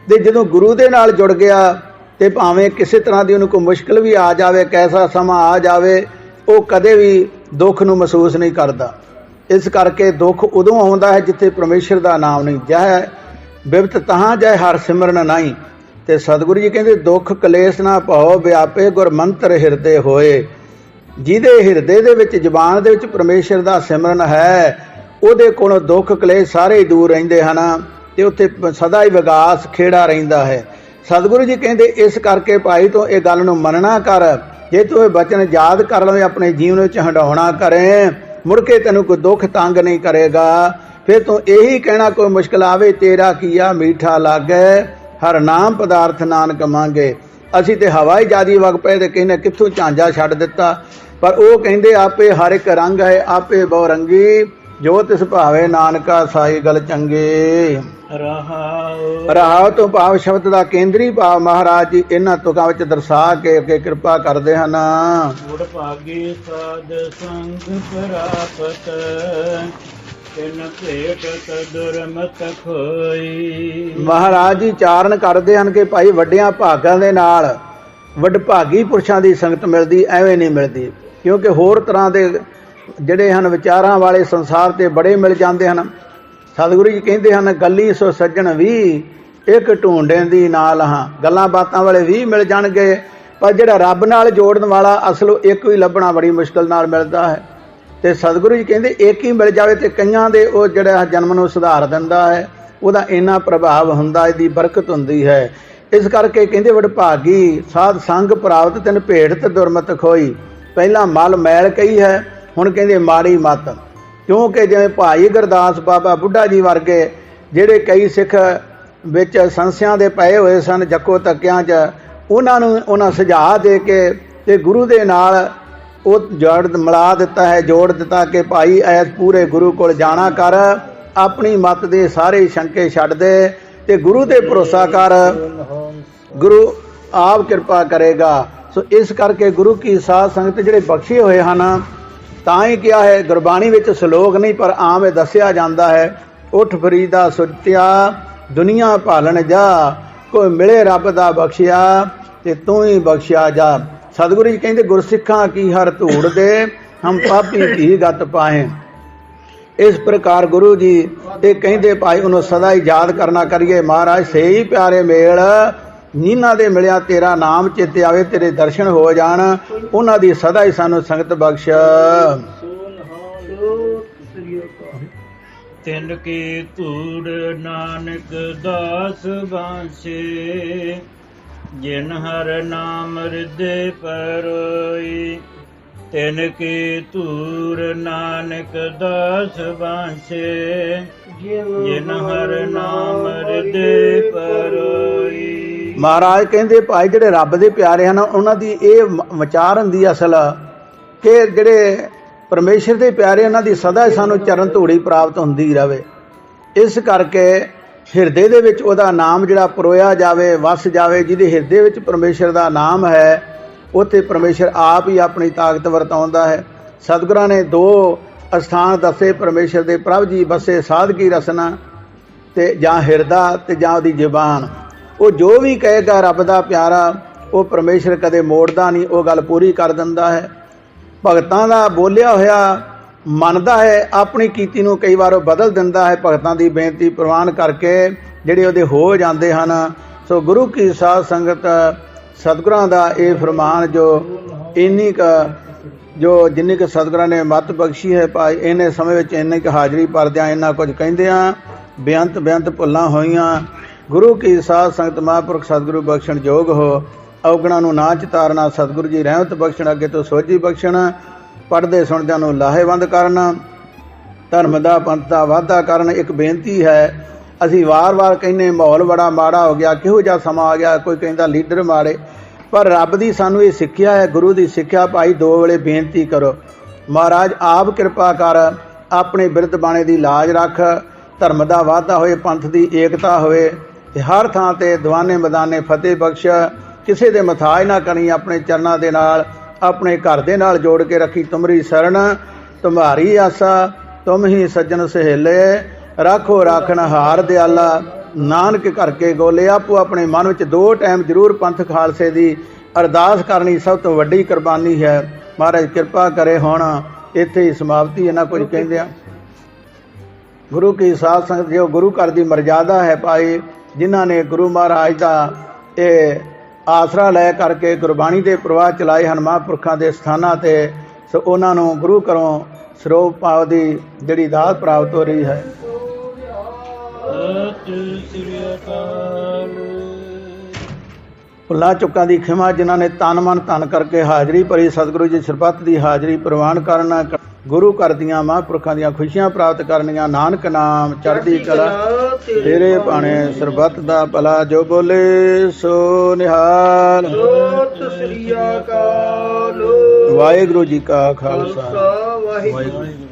ਤੇ ਜਦੋਂ ਗੁਰੂ ਦੇ ਨਾਲ ਜੁੜ ਗਿਆ, ਤੇ ਭਾਵੇਂ ਕਿਸੇ ਤਰ੍ਹਾਂ ਦੀ ਉਹਨੂੰ ਕੋਈ ਮੁਸ਼ਕਲ ਵੀ ਆ ਜਾਵੇ, ਕੈਸਾ ਸਮਾਂ ਆ ਜਾਵੇ, ਉਹ ਕਦੇ ਵੀ ਦੁੱਖ ਨੂੰ ਮਹਿਸੂਸ ਨਹੀਂ ਕਰਦਾ। ਇਸ ਕਰਕੇ ਦੁੱਖ ਉਦੋਂ ਆਉਂਦਾ ਹੈ ਜਿੱਥੇ ਪਰਮੇਸ਼ਰ ਦਾ ਨਾਮ ਨਹੀਂ ਜਹ ਬਿਪਤ ਤਹਾਂ ਜੈ ਹਰ ਸਿਮਰਨ ਨਹੀਂ। ਤੇ ਸਤਿਗੁਰੂ ਜੀ ਕਹਿੰਦੇ, ਦੁੱਖ ਕਲੇਸ਼ ਨਾ ਭਾਉ ਵਿਆਪੇ ਗੁਰਮੰਤਰ ਹਿਰਦੇ ਹੋਏ। ਜਿਹਦੇ ਹਿਰਦੇ ਦੇ ਵਿੱਚ, ਜਬਾਨ ਦੇ ਵਿੱਚ ਪਰਮੇਸ਼ਰ ਦਾ ਸਿਮਰਨ ਹੈ, ਉਹਦੇ ਕੋਲੋਂ ਦੁੱਖ ਕਲੇਸ਼ ਸਾਰੇ ਦੂਰ ਰਹਿੰਦੇ ਹਨ ਤੇ ਉੱਥੇ ਸਦਾ ਹੀ ਵਿਗਾਸ ਖੇੜਾ ਰਹਿੰਦਾ ਹੈ। ਸਤਿਗੁਰੂ ਜੀ ਕਹਿੰਦੇ, ਇਸ ਕਰਕੇ ਭਾਈ ਤੂੰ ਇਹ ਗੱਲ ਨੂੰ ਮੰਨਣਾ ਕਰ। ਜੇ ਤੂੰ ਇਹ ਬਚਨ ਯਾਦ ਕਰ ਲਵੇਂ, ਆਪਣੇ ਜੀਵਨ ਵਿੱਚ ਹੰਡਾਉਣਾ ਕਰੇ, ਮੁੜ ਕੇ ਤੈਨੂੰ ਕੋਈ ਦੁੱਖ ਤੰਗ ਨਹੀਂ ਕਰੇਗਾ। ਫਿਰ ਤੂੰ ਇਹੀ ਕਹਿਣਾ, ਕੋਈ ਮੁਸ਼ਕਲ ਆਵੇ ਤੇਰਾ ਕੀਆ ਮੀਠਾ ਲਾਗੇ, ਹਰ ਨਾਮ ਪਦਾਰਥ ਨਾਨਕ ਮੰਗੇ। ਅਸੀਂ ਤੇ ਹਵਾ ਹੀ ਜਿਆਦੀ ਵਗ ਪਏ ਤੇ ਕਹਿੰਦੇ ਕਿੱਥੋਂ ਝਾਂਜਾ ਛੱਡ ਦਿੱਤਾ। ਪਰ ਉਹ ਕਹਿੰਦੇ ਆਪੇ ਹਰ ਇੱਕ ਰੰਗ ਹੈ ਆਪੇ ਬਹੁ ਰੰਗੀ ਜੋ ਤਿਸ ਭਾਵੇ ਨਾਨਕਾ ਸਾਈ ਗਲ ਚੰਗੇ। ਰਹਾਉ। ਰਹਾਉ ਤੋਂ ਭਾਵ ਸ਼ਬਦ ਦਾ ਕੇਂਦਰੀ ਭਾਵ ਮਹਾਰਾਜ ਜੀ ਇਹਨਾਂ ਤੁਕਾਂ ਵਿੱਚ ਦਰਸਾ ਕੇ ਅੱਗੇ ਕਿਰਪਾ ਕਰਦੇ ਹਨ। ਗੁੜ ਭਾਗੀ ਸਾਧ ਸੰਗ ਪ੍ਰਾਪਤ। ਮਹਾਰਾਜ ਜੀ ਚਾਰਨ ਕਰਦੇ ਹਨ ਕਿ ਭਾਈ ਵੱਡਿਆਂ ਭਾਗਾਂ ਦੇ ਨਾਲ ਵਡਭਾਗੀ ਪੁਰਸ਼ਾਂ ਦੀ ਸੰਗਤ ਮਿਲਦੀ, ਐਵੇਂ ਨਹੀਂ ਮਿਲਦੀ। ਕਿਉਂਕਿ ਹੋਰ ਤਰ੍ਹਾਂ ਦੇ ਜਿਹੜੇ ਹਨ, ਵਿਚਾਰਾਂ ਵਾਲੇ ਸੰਸਾਰ ਤੇ ਬੜੇ ਮਿਲ ਜਾਂਦੇ ਹਨ। ਸਤਿਗੁਰੂ ਜੀ ਕਹਿੰਦੇ ਹਨ, ਗੱਲੀ ਸੋ ਸੱਜਣ ਵੀ, ਇੱਕ ਢੂੰਡੇ ਦੀ ਨਾਲ ਹਾਂ। ਗੱਲਾਂ ਬਾਤਾਂ ਵਾਲੇ ਵੀ ਮਿਲ ਜਾਣਗੇ, ਪਰ ਜਿਹੜਾ ਰੱਬ ਨਾਲ ਜੋੜਨ ਵਾਲਾ ਅਸਲ ਇੱਕ ਵੀ ਲੱਭਣਾ ਬੜੀ ਮੁਸ਼ਕਲ ਨਾਲ ਮਿਲਦਾ ਹੈ। ਤੇ ਸਤਿਗੁਰੂ ਜੀ ਕਹਿੰਦੇ, ਇੱਕ ਹੀ ਮਿਲ ਜਾਵੇ ਤੇ ਕਈਆਂ ਦੇ ਉਹ ਜਿਹੜਾ ਜਨਮ ਨੂੰ ਸੁਧਾਰ ਦਿੰਦਾ ਹੈ, ਉਹਦਾ ਇੰਨਾ ਪ੍ਰਭਾਵ ਹੁੰਦਾ, ਇਹਦੀ ਬਰਕਤ ਹੁੰਦੀ ਹੈ। ਇਸ ਕਰਕੇ ਕਹਿੰਦੇ, ਵਡਭਾਗੀ, ਸਾਧ ਸੰਗ ਪ੍ਰਾਪਤ ਤੈਨ ਭੇਟ ਤੇ ਦੁਰਮਤ ਖੋਈ। ਪਹਿਲਾਂ ਮਲ ਮੈਲ ਕਹੀ ਹੈ, ਹੁਣ ਕਹਿੰਦੇ ਮਾੜੀ ਮਤ। ਕਿਉਂਕਿ ਜਿਵੇਂ ਭਾਈ ਗੁਰਦਾਸ ਬਾਬਾ ਬੁੱਢਾ ਜੀ ਵਰਗੇ, ਜਿਹੜੇ ਕਈ ਸਿੱਖ ਵਿੱਚ ਸੰਸਿਆਂ ਦੇ ਪਏ ਹੋਏ ਸਨ, ਜੱਕੋ ਤੱਕਿਆਂ 'ਚ, ਉਹਨਾਂ ਨੂੰ ਉਹਨਾਂ ਸੁਝਾਅ ਦੇ ਕੇ ਤੇ ਗੁਰੂ ਦੇ ਨਾਲ ਉਹ ਜੜ ਮਿਲਾ ਦਿੱਤਾ ਹੈ, ਜੋੜ ਦਿੱਤਾ ਕਿ ਭਾਈ ਐਸ ਪੂਰੇ ਗੁਰੂ ਕੋਲ ਜਾਣਾ ਕਰ, ਆਪਣੀ ਮਤ ਦੇ ਸਾਰੇ ਸ਼ੰਕੇ ਛੱਡ ਦੇ ਤੇ ਗੁਰੂ ਤੇ ਭਰੋਸਾ ਕਰ। ਗੁਰੂ ਆਪ ਕਿਰਪਾ ਕਰੇਗਾ। ਸੋ ਇਸ ਕਰਕੇ ਗੁਰੂ ਕੀ ਸਾਧ ਸੰਗਤ ਜਿਹੜੇ ਬਖਸ਼ੇ ਹੋਏ ਹਨ, ਤਾਂ ਹੀ ਕਿਹਾ ਹੈ, ਗੁਰਬਾਣੀ ਵਿੱਚ ਸ਼ਲੋਕ ਨਹੀਂ, ਪਰ ਆਮ ਇਹ ਦੱਸਿਆ ਜਾਂਦਾ ਹੈ, ਉਠ ਫਰੀਦਾ ਸੁੱਤਿਆ ਦੁਨੀਆ ਭਾਲਣ ਜਾ, ਕੋਈ ਮਿਲੇ ਰੱਬ ਦਾ ਬਖਸ਼ਿਆ ਤੇ ਤੂੰ ਹੀ ਬਖਸ਼ਿਆ ਜਾ। ਸਤਿਗੁਰੂ ਜੀ ਕਹਿੰਦੇ, ਗੁਰਸਿੱਖਾਂ ਕੀ ਹਰ ਧੂੜ ਦੇ, ਹਮ ਪਾਪੀ ਕੀ ਗਤ ਪਾਏ ਇਸ ਪ੍ਰਕਾਰ ਗੁਰੂ ਜੀ ਇਹ ਕਹਿੰਦੇ, ਭਾਈ ਉਹਨੂੰ ਸਦਾ ਹੀ ਯਾਦ ਕਰਨਾ ਕਰੀਏ। ਮਹਾਰਾਜ ਸਹੀ ਪਿਆਰੇ ਮੇਲ, ਨੀਨਾ ਦੇ ਮਿਲਿਆ ਤੇਰਾ ਨਾਮ, ਚਿੱਤੇ ਆਵੇ ਤੇਰੇ ਦਰਸ਼ਨ ਹੋ ਜਾਣ। ਉਹਨਾਂ ਦੀ ਸਦਾ ਹੀ ਸਾਨੂੰ ਸੰਗਤ ਬਖਸ਼। ਤਿੰਨ ਕੀ ਧੂੜ ਨਾਨਕ ਦਾਸ ਬਾਂਸੇ ਜਿਨ ਹਰ ਨਾਮ ਹਿਰਦੇ ਪਰੋਈ ਤਿਨ ਕੀ ਧੂੜ ਨਾਨਕ ਦਾਸ ਬਾਂਸੇ ਜਿਨ ਹਰ ਨਾਮ ਹਿਰਦੇ ਪਰੋਈ। ਮਹਾਰਾਜ ਕਹਿੰਦੇ ਭਾਈ ਜਿਹੜੇ ਰੱਬ ਦੇ ਪਿਆਰੇ ਹਨ ਉਹਨਾਂ ਦੀ ਇਹ ਵਿਚਾਰ ਹੁੰਦੀ ਅਸਲ ਕਿ ਜਿਹੜੇ ਪਰਮੇਸ਼ਰ ਦੇ ਪਿਆਰੇ ਉਹਨਾਂ ਦੀ ਸਦਾ ਹੀ ਸਾਨੂੰ ਚਰਨ ਧੂੜੀ ਪ੍ਰਾਪਤ ਹੁੰਦੀ ਰਵੇ। ਇਸ ਕਰਕੇ ਹਿਰਦੇ ਦੇ ਵਿੱਚ ਉਹਦਾ ਨਾਮ ਜਿਹੜਾ ਪਰੋਇਆ ਜਾਵੇ, ਵਸ ਜਾਵੇ, ਜਿਹਦੇ ਹਿਰਦੇ ਵਿੱਚ ਪਰਮੇਸ਼ਰ ਦਾ ਨਾਮ ਹੈ, ਉੱਥੇ ਪਰਮੇਸ਼ਰ ਆਪ ਹੀ ਆਪਣੀ ਤਾਕਤ ਵਰਤਾਉਂਦਾ ਹੈ। ਸਤਿਗੁਰਾਂ ਨੇ ਦੋ ਅਸਥਾਨ ਦੱਸੇ, ਪਰਮੇਸ਼ਰ ਦੇ ਪ੍ਰਭ ਜੀ ਬਸੇ ਸਾਧਕੀ ਰਸਨਾ ਤੇ ਜਾਂ ਹਿਰਦਾ ਤੇ ਜਾਂ ਉਹਦੀ ਜ਼ੁਬਾਨ। ਉਹ ਜੋ ਵੀ ਕਹੇਗਾ ਰੱਬ ਦਾ ਪਿਆਰਾ, ਉਹ ਪਰਮੇਸ਼ਰ ਕਦੇ ਮੋੜਦਾ ਨਹੀਂ, ਉਹ ਗੱਲ ਪੂਰੀ ਕਰ ਦਿੰਦਾ ਹੈ। ਭਗਤਾਂ ਦਾ ਬੋਲਿਆ ਹੋਇਆ ਮੰਨਦਾ ਹੈ, ਆਪਣੀ ਕੀਤੀ ਨੂੰ ਕਈ ਵਾਰ ਉਹ ਬਦਲ ਦਿੰਦਾ ਹੈ, ਭਗਤਾਂ ਦੀ ਬੇਨਤੀ ਪ੍ਰਵਾਨ ਕਰਕੇ ਜਿਹੜੇ ਉਹਦੇ ਹੋ ਜਾਂਦੇ ਹਨ। ਸੋ ਗੁਰੂ ਕੀ ਸਾਧ ਸੰਗਤ ਸਤਿਗੁਰਾਂ ਦਾ ਇਹ ਫਰਮਾਨ ਜੋ ਇੰਨੀ ਕ ਜੋ ਜਿੰਨੀ ਕੁ ਸਤਿਗੁਰਾਂ ਨੇ ਮਤ ਬਖਸ਼ੀ ਹੈ, ਭਾਈ ਇਹਨੇ ਸਮੇਂ ਵਿੱਚ ਇੰਨੀ ਕੁ ਹਾਜ਼ਰੀ ਭਰਦਿਆਂ ਇੰਨਾ ਕੁਝ ਕਹਿੰਦਿਆਂ ਬੇਅੰਤ ਬੇਅੰਤ ਭੁੱਲਾਂ ਹੋਈਆਂ। ਗੁਰੂ ਕੀ ਸਾਧ ਸੰਗਤ ਮਹਾਂਪੁਰਖ ਸਤਿਗੁਰੂ ਬਖਸ਼ਣ ਯੋਗ ਹੋ। ਔਗਣਾ ਨੂੰ ਨਾ ਚਿਤਾਰਨਾ ਸਤਿਗੁਰੂ ਜੀ ਰਹਿਮਤ ਬਖਸ਼ਣ, ਅੱਗੇ ਤੋਂ ਸੋਝੀ ਬਖਸ਼ਣ। ਪੜਦੇ ਸੁਣਦਿਆਂ ਨੂੰ ਲਾਹੇਵੰਦ ਕਰਨ। ਧਰਮ ਦਾ ਪੰਥ ਦਾ ਵਾਧਾ ਕਰਨ ਇੱਕ ਬੇਨਤੀ ਹੈ। ਅਸੀਂ ਵਾਰ-ਵਾਰ ਕਹਿੰਨੇ ਮਾਹੌਲ ਬੜਾ ਮਾੜਾ ਹੋ ਗਿਆ, ਕਿਹੋ ਜਿਹਾ ਸਮਾਂ ਆ ਗਿਆ, ਕੋਈ ਕਹਿੰਦਾ ਲੀਡਰ ਮਾੜੇ ਪਰ ਰੱਬ ਦੀ ਸਾਨੂੰ ਇਹ ਸਿੱਖਿਆ ਹੈ, ਗੁਰੂ ਦੀ ਸਿੱਖਿਆ, ਭਾਈ ਦੋ ਵੇਲੇ ਬੇਨਤੀ ਕਰੋ। ਮਹਾਰਾਜ, ਆਪ ਕਿਰਪਾ ਕਰ, ਆਪਣੇ ਬਿਰਧ ਬਾਣੇ ਦੀ ਲਾਜ ਰੱਖ। ਧਰਮ ਦਾ ਵਾਧਾ ਹੋਏ, ਪੰਥ ਦੀ ਏਕਤਾ ਹੋਵੇ। ਤੇ ਹਰ ਥਾਂ ਤੇ ਦੀਵਾਨੇ ਮੈਦਾਨੇ ਫਤਿਹ ਬਖਸ਼। ਕਿਸੇ ਦੇ ਮਥਾਜ ਨਾ ਕਰੀ, ਆਪਣੇ ਚਰਨਾਂ ਦੇ ਨਾਲ। ਆਪਣੇ ਘਰ ਦੇ ਨਾਲ ਜੋੜ ਕੇ ਰੱਖੀ। ਤੁਮਰੀ ਸਰਣ ਤੁਮਾਰੀ ਆਸਾ, ਤੁਮ ਹੀ ਸੱਜਣ ਸਹੇਲੇ। ਰਾਖੋ ਰਾਖਣ ਹਾਰ ਦਿਆਲਾ। ਨਾਨਕ ਕਰਕੇ ਗੋਲੇ, ਆਪੋ ਆਪਣੇ ਮਨ ਵਿੱਚ ਦੋ ਟਾਈਮ ਜ਼ਰੂਰ ਪੰਥ ਖਾਲਸੇ ਦੀ ਅਰਦਾਸ ਕਰਨੀ ਸਭ ਤੋਂ ਵੱਡੀ ਕੁਰਬਾਨੀ ਹੈ। ਮਹਾਰਾਜ ਕਿਰਪਾ ਕਰੇ ਹੁਣ ਇੱਥੇ ਹੀ ਸਮਾਪਤੀ, ਇਹਨਾਂ ਕੁਝ ਕਹਿੰਦੇ ਆ ਗੁਰੂ ਕੀ ਸਾਧ ਸੰਗਤ, ਜੋ ਗੁਰੂ ਘਰ ਦੀ ਮਰਜ਼ਾਦਾ ਹੈ ਭਾਈ, ਜਿਨ੍ਹਾਂ ਨੇ ਗੁਰੂ ਮਹਾਰਾਜ ਦਾ ਇਹ ਆਸਰਾ ਲੈ ਕਰਕੇ ਗੁਰਬਾਣੀ ਦੇ ਪ੍ਰਵਾਹ ਚਲਾਏ ਹਨ ਮਹਾਂਪੁਰਖਾਂ ਦੇ ਸਥਾਨਾਂ ਤੇ, ਸੋ ਉਹਨਾਂ ਨੂੰ ਗੁਰੂ ਘਰੋਂ ਸਰੋਪ ਪਾਵ ਦੀ ਜਿਹੜੀ ਦਾਤ ਪ੍ਰਾਪਤ ਹੋ ਰਹੀ ਹੈ। ਸਤਿ ਸ੍ਰੀ ਅਕਾਲ। ਭੁੱਲਾਂ ਚੁੱਕਾਂ ਦੀ ਖਿਮਾ ਜਿਨ੍ਹਾਂ ਨੇ ਤਨ ਮਨ ਧਨ ਕਰਕੇ ਹਾਜ਼ਰੀ ਭਰੀ ਸਤਿਗੁਰੂ ਜੀ ਸਰਬੱਤ ਦੀ ਹਾਜ਼ਰੀ ਪ੍ਰਵਾਨ ਕਰਨਾ ਗੁਰੂ ਘਰ ਦੀਆਂ ਮਹਾਂਪੁਰਖਾਂ ਦੀਆਂ ਖੁਸ਼ੀਆਂ ਪ੍ਰਾਪਤ ਕਰਨੀਆਂ। ਨਾਨਕ ਨਾਮ ਚੜ੍ਹਦੀ ਕਲਾ। ਤੇਰੇ ਬਾਣੇ। ਸਰਬੱਤ ਦਾ ਭਲਾ ਜੋ ਬੋਲੇ ਸੋ ਨਿਹਾਲ। ਸਤਿ ਸ੍ਰੀ ਅਕਾਲ। ਵਾਹਿਗੁਰੂ ਜੀ ਕਾ ਖਾਲਸਾ ਵਾਹਿਗੁਰੂ।